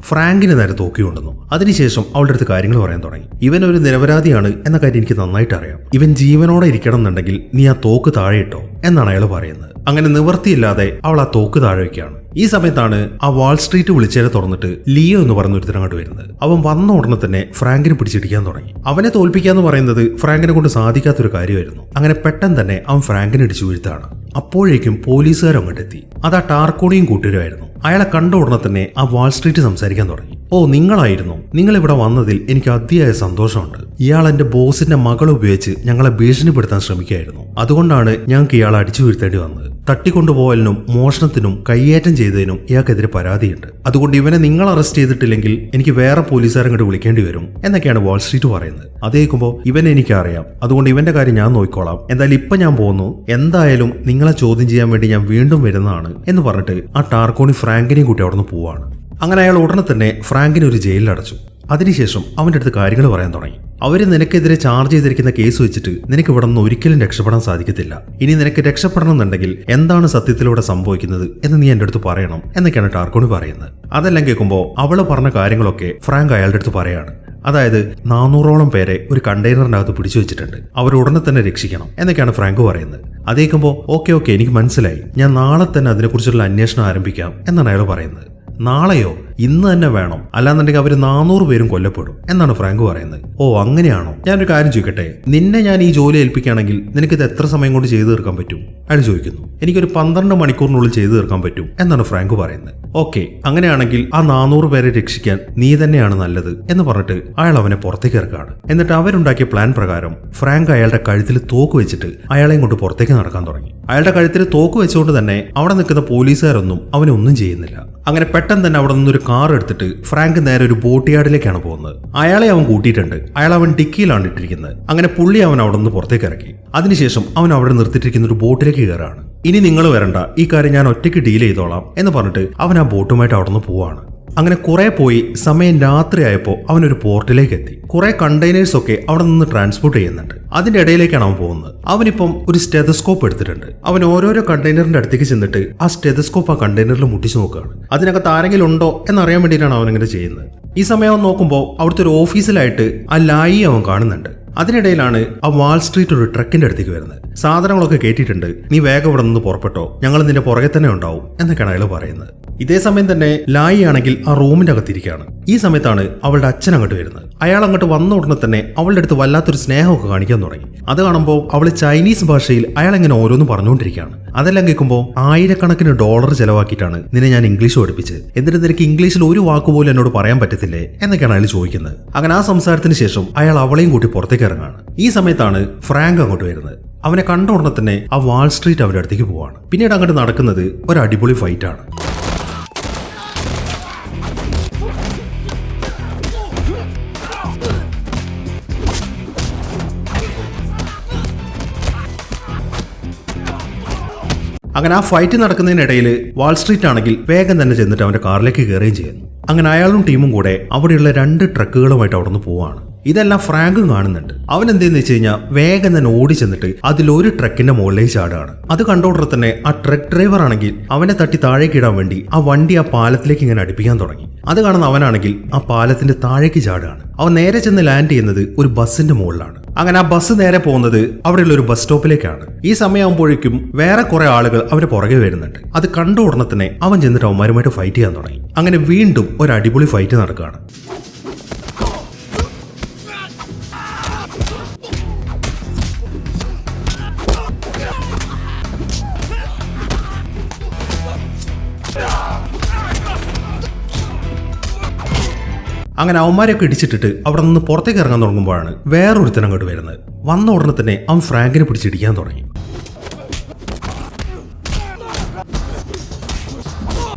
ഫ്രാങ്കിന് നേരെ തോക്കിയുണ്ടെന്നു അതിനുശേഷം അവളുടെ അടുത്ത് കാര്യങ്ങൾ പറയാൻ തുടങ്ങി. ഇവൻ ഒരു നിരപരാധിയാണ് എന്ന കാര്യം എനിക്ക് നന്നായിട്ട് അറിയാം. ഇവൻ ജീവനോടെ ഇരിക്കണം എന്നുണ്ടെങ്കിൽ നീ ആ തോക്ക് താഴെ ഇട്ടോ എന്നാണ് അയാൾ പറയുന്നത്. അങ്ങനെ നിവർത്തിയില്ലാതെ അവൾ ആ തോക്ക് താഴെ വയ്ക്കുകയാണ് ഈ സമയത്താണ് ആ വാൾ സ്ട്രീറ്റ് വിളിച്ചേരെ തുറന്നിട്ട് ലിയോ എന്ന് പറഞ്ഞ ഒരുത്തരം അങ്ങോട്ട് വരുന്നത്. അവൻ വന്ന ഉടനെ തന്നെ ഫ്രാങ്കിനെ പിടിച്ചിടിക്കാൻ തുടങ്ങി. അവനെ തോൽപ്പിക്കുക എന്ന് പറയുന്നത് ഫ്രാങ്കിനെ കൊണ്ട് സാധിക്കാത്തൊരു കാര്യമായിരുന്നു. അങ്ങനെ പെട്ടെന്ന് തന്നെ അവൻ ഫ്രാങ്കിനെ ഇടിച്ചു വീഴ്ത്താണ് അപ്പോഴേക്കും പോലീസുകാർ അങ്ങോട്ടെത്തി അത് ആ ടാർക്കോണിയും കൂട്ടുകാരുമായിരുന്നു. അയാളെ കണ്ട ഉടനെ തന്നെ ആ വാൾ സ്ട്രീറ്റ് സംസാരിക്കാൻ തുടങ്ങി. ഓ നിങ്ങളായിരുന്നു. നിങ്ങൾ ഇവിടെ വന്നതിൽ എനിക്ക് അതിയായ സന്തോഷമുണ്ട്. ഇയാൾ എന്റെ ബോസിന്റെ മകൾ ഉപയോഗിച്ച് ഞങ്ങളെ ഭീഷണിപ്പെടുത്താൻ ശ്രമിക്കുകയായിരുന്നു. അതുകൊണ്ടാണ് ഞങ്ങൾക്ക് ഇയാൾ അടിച്ചു വീഴ്ത്തേണ്ടി വന്നത്. തട്ടിക്കൊണ്ടുപോകലിനും മോഷണത്തിനും കയ്യേറ്റം ചെയ്തതിനും ഇയാൾക്കെതിരെ പരാതിയുണ്ട്. അതുകൊണ്ട് ഇവനെ നിങ്ങൾ അറസ്റ്റ് ചെയ്തിട്ടില്ലെങ്കിൽ എനിക്ക് വേറെ പോലീസുകാരെ ഇങ്ങോട്ട് വിളിക്കേണ്ടി വരും എന്നൊക്കെയാണ് വാൾ സ്ട്രീറ്റ് പറയുന്നത്. അത് കേൾക്കുമ്പോൾ ഇവനെ എനിക്കറിയാം. അതുകൊണ്ട് ഇവന്റെ കാര്യം ഞാൻ നോക്കിക്കോളാം. എന്തായാലും ഇപ്പൊ ഞാൻ പോകുന്നു. എന്തായാലും നിങ്ങളെ ചോദ്യം ചെയ്യാൻ വേണ്ടി ഞാൻ വീണ്ടും വരുന്നതാണ് എന്ന് പറഞ്ഞിട്ട് ആ ടാർക്കോണി ഫ്രാങ്കിനെയും കൂട്ടി അവിടെ നിന്ന് പോവാണ്. അങ്ങനെ അയാൾ ഉടനെ തന്നെ ഫ്രാങ്കിനെ ഒരു ജയിലിൽ അടച്ചു. അതിനുശേഷം അവന്റെ അടുത്ത് കാര്യങ്ങൾ പറയാൻ തുടങ്ങി. അവർ നിനക്കെതിരെ ചാർജ് ചെയ്തിരിക്കുന്ന കേസ് വെച്ചിട്ട് നിനക്ക് ഇവിടെ നിന്ന് ഒരിക്കലും രക്ഷപ്പെടാൻ സാധിക്കത്തില്ല. ഇനി നിനക്ക് രക്ഷപ്പെടണം എന്നുണ്ടെങ്കിൽ എന്താണ് സത്യത്തിലൂടെ സംഭവിക്കുന്നത് എന്ന് നീ എന്റെ അടുത്ത് പറയണം എന്നൊക്കെയാണ് ടാർക്കോണി പറയുന്നത്. അതെല്ലാം കേൾക്കുമ്പോൾ അവൾ പറഞ്ഞ കാര്യങ്ങളൊക്കെ ഫ്രാങ്ക് അയാളുടെ അടുത്ത് പറയാണ്. അതായത് നാനൂറോളം പേരെ ഒരു കണ്ടെയ്നറിനകത്ത് പിടിച്ചു വെച്ചിട്ടുണ്ട്. അവർ ഉടനെ തന്നെ രക്ഷിക്കണം എന്നൊക്കെയാണ് ഫ്രാങ്ക് പറയുന്നത്. അതേക്കുമ്പോൾ ഓക്കെ ഓക്കെ എനിക്ക് മനസ്സിലായി. ഞാൻ നാളെ തന്നെ അതിനെക്കുറിച്ചുള്ള അന്വേഷണം ആരംഭിക്കാം എന്നാണ് അയാൾ പറയുന്നത്. നാളെയോ ഇന്ന് തന്നെ വേണം. അല്ലാന്നുണ്ടെങ്കിൽ അവർ നാനൂറ് പേരും കൊല്ലപ്പെടും. എന്നാണ് ഫ്രാങ്ക് പറയുന്നത്. ഓ അങ്ങനെയാണോ? ഞാനൊരു കാര്യം ചോദിക്കട്ടെ? നിന്നെ ഞാൻ ഈ ജോലി ഏൽപ്പിക്കുകയാണെങ്കിൽ നിനക്ക് ഇത് എത്ര സമയം കൊണ്ട് ചെയ്തു തീർക്കാൻ പറ്റും? അയാൾ ചോദിക്കുന്നു. എനിക്കൊരു പന്ത്രണ്ട് മണിക്കൂറിനുള്ളിൽ ചെയ്തു തീർക്കാൻ പറ്റും എന്നാണ് ഫ്രാങ്ക് പറയുന്നത്. ഓക്കെ അങ്ങനെയാണെങ്കിൽ ആ നാനൂറ് പേരെ രക്ഷിക്കാൻ നീ തന്നെയാണ് നല്ലത് എന്ന് പറഞ്ഞിട്ട് അയാൾ അവനെ പുറത്തേക്ക് ഇറക്കാണ് എന്നിട്ട് അവരുണ്ടാക്കിയ പ്ലാൻ പ്രകാരം ഫ്രാങ്ക് അയാളുടെ കഴുത്തിൽ തോക്ക് വെച്ചിട്ട് അയാളെയും കൊണ്ട് പുറത്തേക്ക് നടക്കാൻ തുടങ്ങി. അയാളുടെ കഴുത്തിൽ തോക്ക് വെച്ചുകൊണ്ട് തന്നെ അവിടെ നിൽക്കുന്ന പോലീസുകാരൊന്നും അവനൊന്നും ചെയ്യുന്നില്ല. അങ്ങനെ പെട്ടെന്ന് തന്നെ അവിടെ നിന്നൊരു കാർ എടുത്തിട്ട് ഫ്രാങ്ക് നേരെ ഒരു ബോട്ട് യാർഡിലേക്കാണ് പോകുന്നത്. അയാളെ അവൻ കൂട്ടിയിട്ടുണ്ട്. അയാൾ അവൻ ഡിക്കിയിലാണ് ഇട്ടിരിക്കുന്നത്. അങ്ങനെ പുള്ളി അവൻ അവിടെ നിന്ന് പുറത്തേക്ക് ഇറക്കി. അതിനുശേഷം അവൻ അവിടെ നിർത്തിയിട്ടിരിക്കുന്ന ഒരു ബോട്ടിലേക്ക് കയറാണ്. ഇനി നിങ്ങൾ വരണ്ട. ഈ കാര്യം ഞാൻ ഒറ്റയ്ക്ക് ഡീൽ ചെയ്തോളാം എന്ന് പറഞ്ഞിട്ട് അവൻ ആ ബോട്ടുമായിട്ട് അവിടെ നിന്ന് പോവാണ്. അങ്ങനെ കുറെ പോയി സമയം രാത്രിയായപ്പോൾ അവനൊരു പോർട്ടിലേക്ക് എത്തി കുറെ കണ്ടെയ്നേഴ്സ് ഒക്കെ അവിടെ നിന്ന് ട്രാൻസ്പോർട്ട് ചെയ്യുന്നുണ്ട്. അതിന്റെ ഇടയിലേക്കാണ് അവൻ പോകുന്നത്. അവനിപ്പം ഒരു സ്റ്റെതസ്കോപ്പ് എടുത്തിട്ടുണ്ട്. അവൻ ഓരോരോ കണ്ടെയ്നറിന്റെ അടുത്തേക്ക് ചെന്നിട്ട് ആ സ്റ്റെതസ്കോപ്പ് ആ കണ്ടെയ്നറിൽ മുട്ടിച്ചു നോക്കുകയാണ്. അതിനകത്ത് ആരെങ്കിലും ഉണ്ടോ എന്നറിയാൻ വേണ്ടിയിട്ടാണ് അവൻ ഇങ്ങനെ ചെയ്യുന്നത്. ഈ സമയം അവൻ നോക്കുമ്പോൾ അവിടുത്തെ ഒരു ഓഫീസിലായിട്ട് ആ ലായി അവൻ കാണുന്നുണ്ട്. അതിനിടയിലാണ് ആ വാൾ സ്ട്രീറ്റ് ഒരു ട്രക്കിന്റെ അടുത്തേക്ക് വരുന്നത്. സാധനങ്ങളൊക്കെ കേട്ടിട്ടുണ്ട്. നീ വേഗം ഇവിടെ നിന്ന് പുറപ്പെട്ടോ. ഞങ്ങൾ നിന്റെ പുറകെ തന്നെ ഉണ്ടാവും എന്നൊക്കെയാണ് അയാൾ പറയുന്നത്. ഇതേ സമയം തന്നെ ലായി ആണെങ്കിൽ ആ റൂമിന്റെ അകത്തിരിക്കുകയാണ്. ഈ സമയത്താണ് അവളുടെ അച്ഛൻ അങ്ങോട്ട് വരുന്നത്. അയാൾ അങ്ങോട്ട് വന്ന ഉടനെ തന്നെ അവളുടെ അടുത്ത് വല്ലാത്തൊരു സ്നേഹമൊക്കെ കാണിക്കാൻ തുടങ്ങി. അത് കാണുമ്പോൾ അവൾ ചൈനീസ് ഭാഷയിൽ അയാൾ ഇങ്ങനെ ഓരോന്ന് പറഞ്ഞുകൊണ്ടിരിക്കുകയാണ്. അതെല്ലാം കേൾക്കുമ്പോൾ ആയിരക്കണക്കിന് ഡോളർ ചെലവാക്കിയിട്ടാണ് നിന്നെ ഞാൻ ഇംഗ്ലീഷ് പഠിപ്പിച്ചത്. എന്നിട്ട് നിനക്ക് ഇംഗ്ലീഷിൽ ഒരു വാക്ക് പോലും എന്നോട് പറയാൻ പറ്റത്തില്ലേ? എന്നൊക്കെയാണ് അയാൾ ചോദിക്കുന്നത്. അങ്ങനെ ആ സംസാരത്തിന് ശേഷം അയാൾ അവളെയും കൂട്ടി പുറത്തേക്ക് ഇറങ്ങാണ് ഈ സമയത്താണ് ഫ്രാങ്ക് അങ്ങോട്ട് വരുന്നത്. അവനെ കണ്ട ഉടനെ തന്നെ ആ വാൾ സ്ട്രീറ്റ് അവരുടെ അടുത്തേക്ക് പോവാണ്. പിന്നീട് അങ്ങോട്ട് നടക്കുന്നത് ഒരു അടിപൊളി ഫൈറ്റ് അങ്ങനെ ആ ഫൈറ്റ് നടക്കുന്നതിനിടയിൽ വാൾ സ്ട്രീറ്റ് ആണെങ്കിൽ വേഗം തന്നെ ചെന്നിട്ട് അവന്റെ കാറിലേക്ക് കയറുകയും ചെയ്യുന്നു. അങ്ങനെ അയാളും ടീമും കൂടെ അവിടെയുള്ള രണ്ട് ട്രക്കുകളുമായിട്ട് അവിടെ നിന്ന് പോവാണ്. ഇതെല്ലാം ഫ്രാങ്കും കാണുന്നുണ്ട്. അവൻ എന്തെന്ന് വെച്ച് കഴിഞ്ഞാൽ വേഗം തന്നെ ഓടി ചെന്നിട്ട് അതിലൊരു ട്രക്കിന്റെ മുകളിലേക്ക് ചാടുകയാണ് അത് കണ്ടോടനെ തന്നെ ആ ട്രക്ക് ഡ്രൈവർ ആണെങ്കിൽ അവനെ തട്ടി താഴേക്ക് ഇടാൻ വേണ്ടി ആ വണ്ടി ആ പാലത്തിലേക്ക് ഇങ്ങനെ അടുപ്പിക്കാൻ തുടങ്ങി. അത് കാണുന്ന അവനാണെങ്കിൽ ആ പാലത്തിന്റെ താഴേക്ക് ചാടുകയാണ് അവൻ നേരെ ചെന്ന് ലാൻഡ് ചെയ്യുന്നത് ഒരു ബസ്സിന്റെ മുകളിലാണ്. അങ്ങനെ ആ ബസ് നേരെ പോകുന്നത് അവിടെയുള്ള ഒരു ബസ് സ്റ്റോപ്പിലേക്കാണ്. ഈ സമയമാകുമ്പോഴേക്കും വേറെ കുറെ ആളുകൾ അവരെ പുറകെ വരുന്നുണ്ട്. അത് കണ്ട ഉടനെ തന്നെ അവൻ ചെന്നിട്ട് അവന്മാരുമായിട്ട് ഫൈറ്റ് ചെയ്യാൻ തുടങ്ങി. അങ്ങനെ വീണ്ടും ഒരു അടിപൊളി ഫൈറ്റ് നടക്കുകയാണ്. അങ്ങനെ അവന്മാരെയൊക്കെ ഇടിച്ചിട്ടിട്ട് അവിടെ നിന്ന് പുറത്തേക്ക് ഇറങ്ങാൻ തുടങ്ങുമ്പോഴാണ് വേറൊരുത്തൻ അങ്ങോട്ട് വരുന്നത്. വന്ന ഉടനെ തന്നെ അവൻ ഫ്രാങ്കിനെ പിടിച്ചിടിക്കാൻ തുടങ്ങി.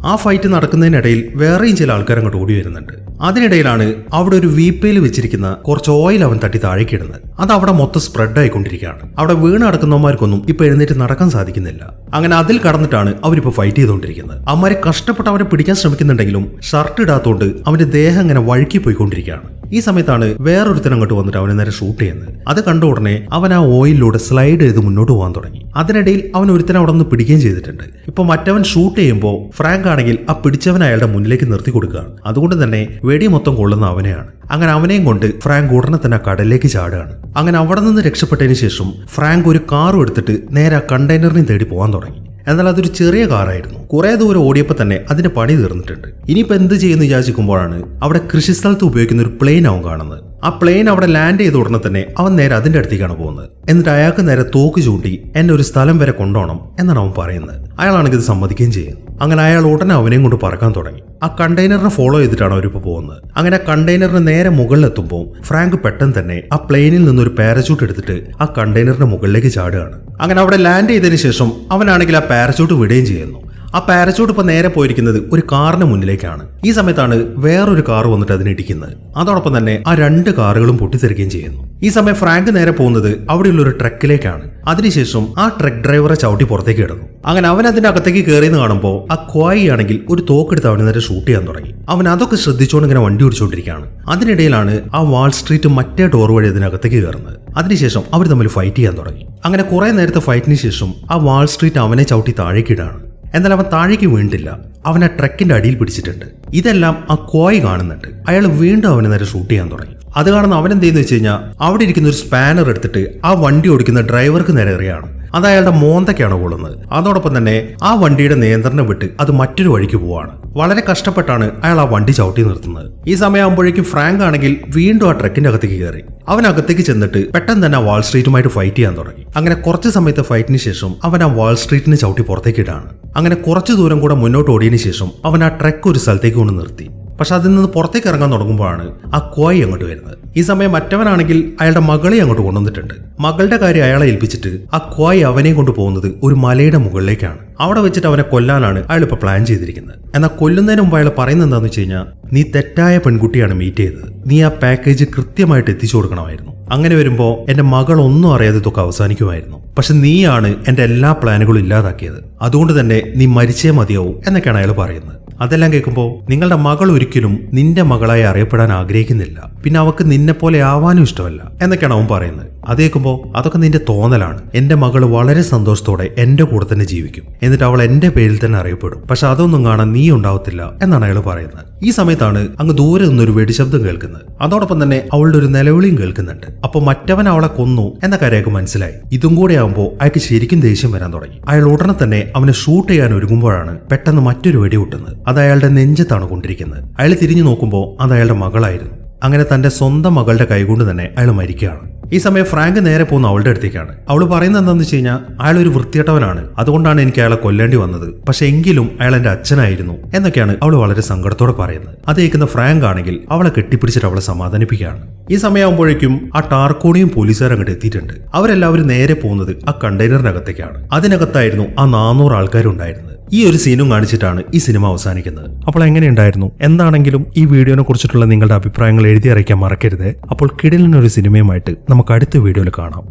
ആ ഫൈറ്റ് നടക്കുന്നതിനിടയിൽ വേറെയും ചില ആൾക്കാർ അങ്ങോട്ട് ഓടി വരുന്നുണ്ട്. അതിനിടയിലാണ് അവിടെ ഒരു വീപ്പയിൽ വെച്ചിരിക്കുന്ന കുറച്ച് ഓയിൽ അവൻ തട്ടി താഴേക്ക് ഇടുന്നത്. അത് അവിടെ മൊത്തം സ്പ്രെഡ് ആയിക്കൊണ്ടിരിക്കുകയാണ്. അവിടെ വീണ് അടക്കുന്നവന്മാർക്കൊന്നും ഇപ്പൊ എഴുന്നേറ്റ് നടക്കാൻ സാധിക്കുന്നില്ല. അങ്ങനെ അതിൽ കടന്നിട്ടാണ് അവരിപ്പോ ഫൈറ്റ് ചെയ്തുകൊണ്ടിരിക്കുന്നത്. അമ്മമാരെ കഷ്ടപ്പെട്ട് അവനെ പിടിക്കാൻ ശ്രമിക്കുന്നുണ്ടെങ്കിലും ഷർട്ട് ഇടാത്തോണ്ട് അവന്റെ ദേഹം അങ്ങനെ വഴുക്കി പോയിക്കൊണ്ടിരിക്കുകയാണ്. ഈ സമയത്താണ് വേറൊരുത്തൻ അങ്ങോട്ട് വന്നിട്ട് അവനെ നേരെ ഷൂട്ട് ചെയ്യുന്നത്. അത് കണ്ട ഉടനെ അവൻ ആ ഓയിലിലൂടെ സ്ലൈഡ് ചെയ്ത് മുന്നോട്ട് പോകാൻ തുടങ്ങി. അതിനിടയിൽ അവൻ ഒരുത്തനെ അവിടെ നിന്ന് പിടിക്കുകയും ചെയ്തിട്ടുണ്ട്. ഇപ്പൊ മറ്റവൻ ഷൂട്ട് ചെയ്യുമ്പോൾ ഫ്രാങ്ക് ആണെങ്കിൽ ആ പിടിച്ചവൻ അയാളുടെ മുന്നിലേക്ക് നിർത്തി കൊടുക്കുകയാണ്. അതുകൊണ്ട് തന്നെ വെടി മൊത്തം കൊള്ളുന്ന അവനെയാണ്. അങ്ങനെ അവനെയും കൊണ്ട് ഫ്രാങ്ക് ഉടനെ തന്നെ കടലിലേക്ക് ചാടുകയാണ്. അങ്ങനെ അവിടെ നിന്ന് രക്ഷപ്പെട്ടതിന് ശേഷം ഫ്രാങ്ക് ഒരു കാറും എടുത്തിട്ട് നേരെ ആ കണ്ടെയ്നറിനെയും തേടി പോകാൻ തുടങ്ങി. എന്നാൽ അതൊരു ചെറിയ കാറായിരുന്നു. കുറെ ദൂരം ഓടിയപ്പോൾ തന്നെ അതിന്റെ പണി തീർന്നിട്ടുണ്ട്. ഇനിയിപ്പോൾ എന്ത് ചെയ്യുന്നു വിചാരിക്കുമ്പോഴാണ് അവിടെ കൃഷിസ്ഥലത്ത് ഉപയോഗിക്കുന്ന ഒരു പ്ലെയിൻ അവൻ കാണുന്നത്. ആ പ്ലെയിൻ അവിടെ ലാൻഡ് ചെയ്ത ഉടനെ തന്നെ അവൻ നേരെ അതിന്റെ അടുത്തേക്കാണ് പോകുന്നത്. എന്നിട്ട് അയാൾക്ക് നേരെ തോക്ക് ചൂണ്ടി എന്നെ ഒരു സ്ഥലം വരെ കൊണ്ടുപോകണം എന്നാണ് അവൻ പറയുന്നത്. അയാളാണെങ്കിൽ ഇത് സമ്മതിക്കുകയും ചെയ്യുന്നത്. അങ്ങനെ അയാൾ ഉടനെ അവനെയും കൊണ്ട് പറക്കാൻ തുടങ്ങി. ആ കണ്ടെയ്നറിനെ ഫോളോ ചെയ്തിട്ടാണ് അവരിപ്പോൾ പോകുന്നത്. അങ്ങനെ കണ്ടെയ്നറിന് നേരെ മുകളിലെത്തുമ്പോൾ ഫ്രാങ്ക് പെട്ടെന്ന് തന്നെ ആ പ്ലെയിനിൽ നിന്ന് ഒരു പാരച്യൂട്ട് എടുത്തിട്ട് ആ കണ്ടെയ്നറിന്റെ മുകളിലേക്ക് ചാടുകയാണ്. അങ്ങനെ അവിടെ ലാൻഡ് ചെയ്തതിന് ശേഷം അവനാണെങ്കിൽ ആ പാരച്യൂട്ട് വിടുകയും ചെയ്യുന്നു. ആ പാരച്യൂട്ട് ഇപ്പൊ നേരെ പോയിരിക്കുന്നത് ഒരു കാറിന് മുന്നിലേക്കാണ്. ഈ സമയത്താണ് വേറൊരു കാർ വന്നിട്ട് അതിനിടിക്കുന്നത് അതോടൊപ്പം തന്നെ ആ രണ്ട് കാറുകളും പൊട്ടിത്തെറിക്കുകയും ചെയ്യുന്നു. ഈ സമയം ഫ്രാങ്ക് നേരെ പോകുന്നത് അവിടെയുള്ള ഒരു ട്രക്കിലേക്കാണ്. അതിനുശേഷം ആ ട്രക്ക് ഡ്രൈവറെ ചവിട്ടി പുറത്തേക്ക് ഇടുന്നു. അങ്ങനെ അവൻ അതിന്റെ അകത്തേക്ക് കയറിയെന്ന് കാണുമ്പോൾ ആ ക്വായി ആണെങ്കിൽ ഒരു തോക്കെടുത്ത് അവന് നേരെ ഷൂട്ട് ചെയ്യാൻ തുടങ്ങി. അവൻ അതൊക്കെ ശ്രദ്ധിച്ചുകൊണ്ട് ഇങ്ങനെ വണ്ടി ഓടിച്ചുകൊണ്ടിരിക്കുകയാണ് അതിനിടയിലാണ് ആ വാൾ സ്ട്രീറ്റ് മറ്റേ ഡോർ വഴി അതിനകത്തേക്ക് കയറുന്നത്. അതിനുശേഷം അവർ തമ്മിൽ ഫൈറ്റ് ചെയ്യാൻ തുടങ്ങി. അങ്ങനെ കുറെ നേരത്തെ ഫൈറ്റിന് ശേഷം ആ വാൾ സ്ട്രീറ്റ് അവനെ ചവിട്ടി താഴേക്ക് ഇടാണ് എന്നാൽ അവൻ താഴേക്ക് വീണ്ടില്ല അവൻ ആ ട്രക്കിന്റെ അടിയിൽ പിടിച്ചിട്ടുണ്ട്. ഇതെല്ലാം ആ കോയ് കാണുന്നുണ്ട്. അയാൾ വീണ്ടും അവനെ നേരെ ഷൂട്ട് ചെയ്യാൻ തുടങ്ങി. അത് കാണുന്ന അവൻ എന്ത് ചെയ്യുന്ന വെച്ച് കഴിഞ്ഞാൽ അവിടെ ഇരിക്കുന്ന ഒരു സ്പാനർ എടുത്തിട്ട് ആ വണ്ടി ഓടിക്കുന്ന ഡ്രൈവർക്ക് നേരെ എറിയാണ്. അത് അയാളുടെ മോന്തയ്ക്കാണ് കൊള്ളുന്നത്. അതോടൊപ്പം തന്നെ ആ വണ്ടിയുടെ നിയന്ത്രണം വിട്ട് അത് മറ്റൊരു വഴിക്ക് പോവാണ്. വളരെ കഷ്ടപ്പെട്ടാണ് അയാൾ ആ വണ്ടി ചവിട്ടി നിർത്തുന്നത്. ഈ സമയമാകുമ്പോഴേക്കും ഫ്രാങ്ക് ആണെങ്കിൽ വീണ്ടും ആ ട്രക്കിന്റെ അകത്തേക്ക് കയറി. അവൻ അകത്തേക്ക് ചെന്നിട്ട് പെട്ടെന്ന് തന്നെ വാൾ സ്ട്രീറ്റുമായിട്ട് ഫൈറ്റ് ചെയ്യാൻ തുടങ്ങി. അങ്ങനെ കുറച്ച് സമയത്തെ ഫൈറ്റിന് ശേഷം അവൻ ആ വാൾ സ്ട്രീറ്റിന് ചവിട്ടി പുറത്തേക്ക് ഇടാണ്. അങ്ങനെ കുറച്ച് ദൂരം കൂടെ മുന്നോട്ട് ഓടിയതിനു ശേഷം അവൻ ആ ട്രക്ക് ഒരു സ്ഥലത്തേക്ക് കൊണ്ട് നിർത്തി. പക്ഷെ അതിൽ നിന്ന് പുറത്തേക്ക് ഇറങ്ങാൻ തുടങ്ങുമ്പോഴാണ് ആ കോയി അങ്ങോട്ട് വരുന്നത്. ഈ സമയം മറ്റവനാണെങ്കിൽ അയാളുടെ മകളെ അങ്ങോട്ട് കൊണ്ടുവന്നിട്ടുണ്ട്. മകളുടെ കാര്യം അയാളെ ഏൽപ്പിച്ചിട്ട് ആ കോയി അവനെ കൊണ്ടുപോകുന്നത് ഒരു മലയുടെ മുകളിലേക്കാണ്. അവിടെ വെച്ചിട്ട് അവനെ കൊല്ലാനാണ് അയാൾ ഇപ്പൊ പ്ലാൻ ചെയ്തിരിക്കുന്നത്. എന്നാൽ കൊല്ലുന്നതിന് മുമ്പ് അയാൾ പറയുന്നത് എന്താണെന്ന് വെച്ച് കഴിഞ്ഞാൽ നീ തെറ്റായ പെൺകുട്ടിയാണ് മീറ്റ് ചെയ്തത്. നീ ആ പാക്കേജ് കൃത്യമായിട്ട് എത്തിച്ചു കൊടുക്കണമായിരുന്നു. അങ്ങനെ വരുമ്പോൾ എന്റെ മകൾ ഒന്നും അറിയാതെ ഇതൊക്കെ അവസാനിക്കുമായിരുന്നു. പക്ഷെ നീയാണ് എന്റെ എല്ലാ പ്ലാനുകളും ഇല്ലാതാക്കിയത്. അതുകൊണ്ട് തന്നെ നീ മരിച്ചേ മതിയാവും എന്നൊക്കെയാണ് അയാൾ പറയുന്നത്. അതെല്ലാം കേൾക്കുമ്പോൾ നിങ്ങളുടെ മകൾ ഒരിക്കലും നിന്റെ മകളായി അറിയപ്പെടാൻ ആഗ്രഹിക്കുന്നില്ല. പിന്നെ അവക്ക് നിന്നെ പോലെ ആവാനും ഇഷ്ടമല്ല എന്നൊക്കെയാണ് അവൻ പറയുന്നത്. അത് കേൾക്കുമ്പോൾ അതൊക്കെ നിന്റെ തോന്നലാണ്. എന്റെ മകൾ വളരെ സന്തോഷത്തോടെ എന്റെ കൂടെ തന്നെ ജീവിക്കും. എന്നിട്ട് അവൾ എന്റെ പേരിൽ തന്നെ അറിയപ്പെടും. പക്ഷെ അതൊന്നും കാണാൻ നീ ഉണ്ടാവത്തില്ല എന്നാണ് അയാൾ പറയുന്നത്. ഈ സമയത്താണ് അങ്ങ് ദൂരെ നിന്നൊരു വെടിശബ്ദം കേൾക്കുന്നത്. അതോടൊപ്പം തന്നെ അവളുടെ ഒരു നിലവിളിയും കേൾക്കുന്നുണ്ട്. അപ്പോൾ മറ്റവൻ അവളെ കൊന്നു എന്ന കാര്യം മനസ്സിലായി. ഇതും കൂടെ ആകുമ്പോൾ അയാൾക്ക് ശരിക്കും ദേഷ്യം വരാൻ തുടങ്ങി. അയാൾ ഉടനെ തന്നെ അവനെ ഷൂട്ട് ചെയ്യാൻ ഒരുങ്ങുമ്പോഴാണ് പെട്ടെന്ന് മറ്റൊരു വെടി പൊട്ടുന്നത്. അത് അയാളുടെ നെഞ്ചത്താണ് കൊണ്ടിരിക്കുന്നത്. അയാൾ തിരിഞ്ഞു നോക്കുമ്പോൾ അത് അയാളുടെ മകളായിരുന്നു. അങ്ങനെ തന്റെ സ്വന്തം മകളുടെ കൈകൊണ്ട് തന്നെ അയാൾ മരിക്കുകയാണ്. ഈ സമയം ഫ്രാങ്ക് നേരെ പോകുന്ന അവളുടെ അടുത്തേക്കാണ്. അവൾ പറയുന്നത് എന്താണെന്ന് വെച്ച് കഴിഞ്ഞാൽ അയാൾ ഒരു വൃത്തിയട്ടവനാണ് അതുകൊണ്ടാണ് എനിക്ക് അയാളെ കൊല്ലേണ്ടി വന്നത്. പക്ഷെ എങ്കിലും അയാൾ എന്റെ അച്ഛനായിരുന്നു എന്നൊക്കെയാണ് അവൾ വളരെ സങ്കടത്തോടെ പറയുന്നത്. അത് കേൾക്കുന്ന ഫ്രാങ്ക് ആണെങ്കിൽ അവളെ കെട്ടിപ്പിടിച്ചിട്ട് അവളെ സമാധാനിപ്പിക്കുകയാണ്. ഈ സമയമാകുമ്പോഴേക്കും ആ ടാർക്കോണിയും പോലീസുകാർ അങ്ങോട്ട് എത്തിയിട്ടുണ്ട്. അവരെല്ലാവരും നേരെ പോകുന്നത് ആ കണ്ടെയ്നറിനകത്തേക്കാണ്. അതിനകത്തായിരുന്നു ആ നാനൂറ് ആൾക്കാരുണ്ടായിരുന്നത്. ഈ ഒരു സീനും കാണിച്ചിട്ടാണ് ഈ സിനിമ അവസാനിക്കുന്നത്. അപ്പോൾ എങ്ങനെയുണ്ടായിരുന്നു? എന്താണെങ്കിലും ഈ വീഡിയോനെ കുറിച്ചിട്ടുള്ള നിങ്ങളുടെ അഭിപ്രായങ്ങൾ എഴുതി അറിയിക്കാൻ മറക്കരുത്. അപ്പോൾ കിടിലിനൊരു സിനിമയുമായിട്ട് നമുക്ക് അടുത്ത വീഡിയോയിൽ കാണാം.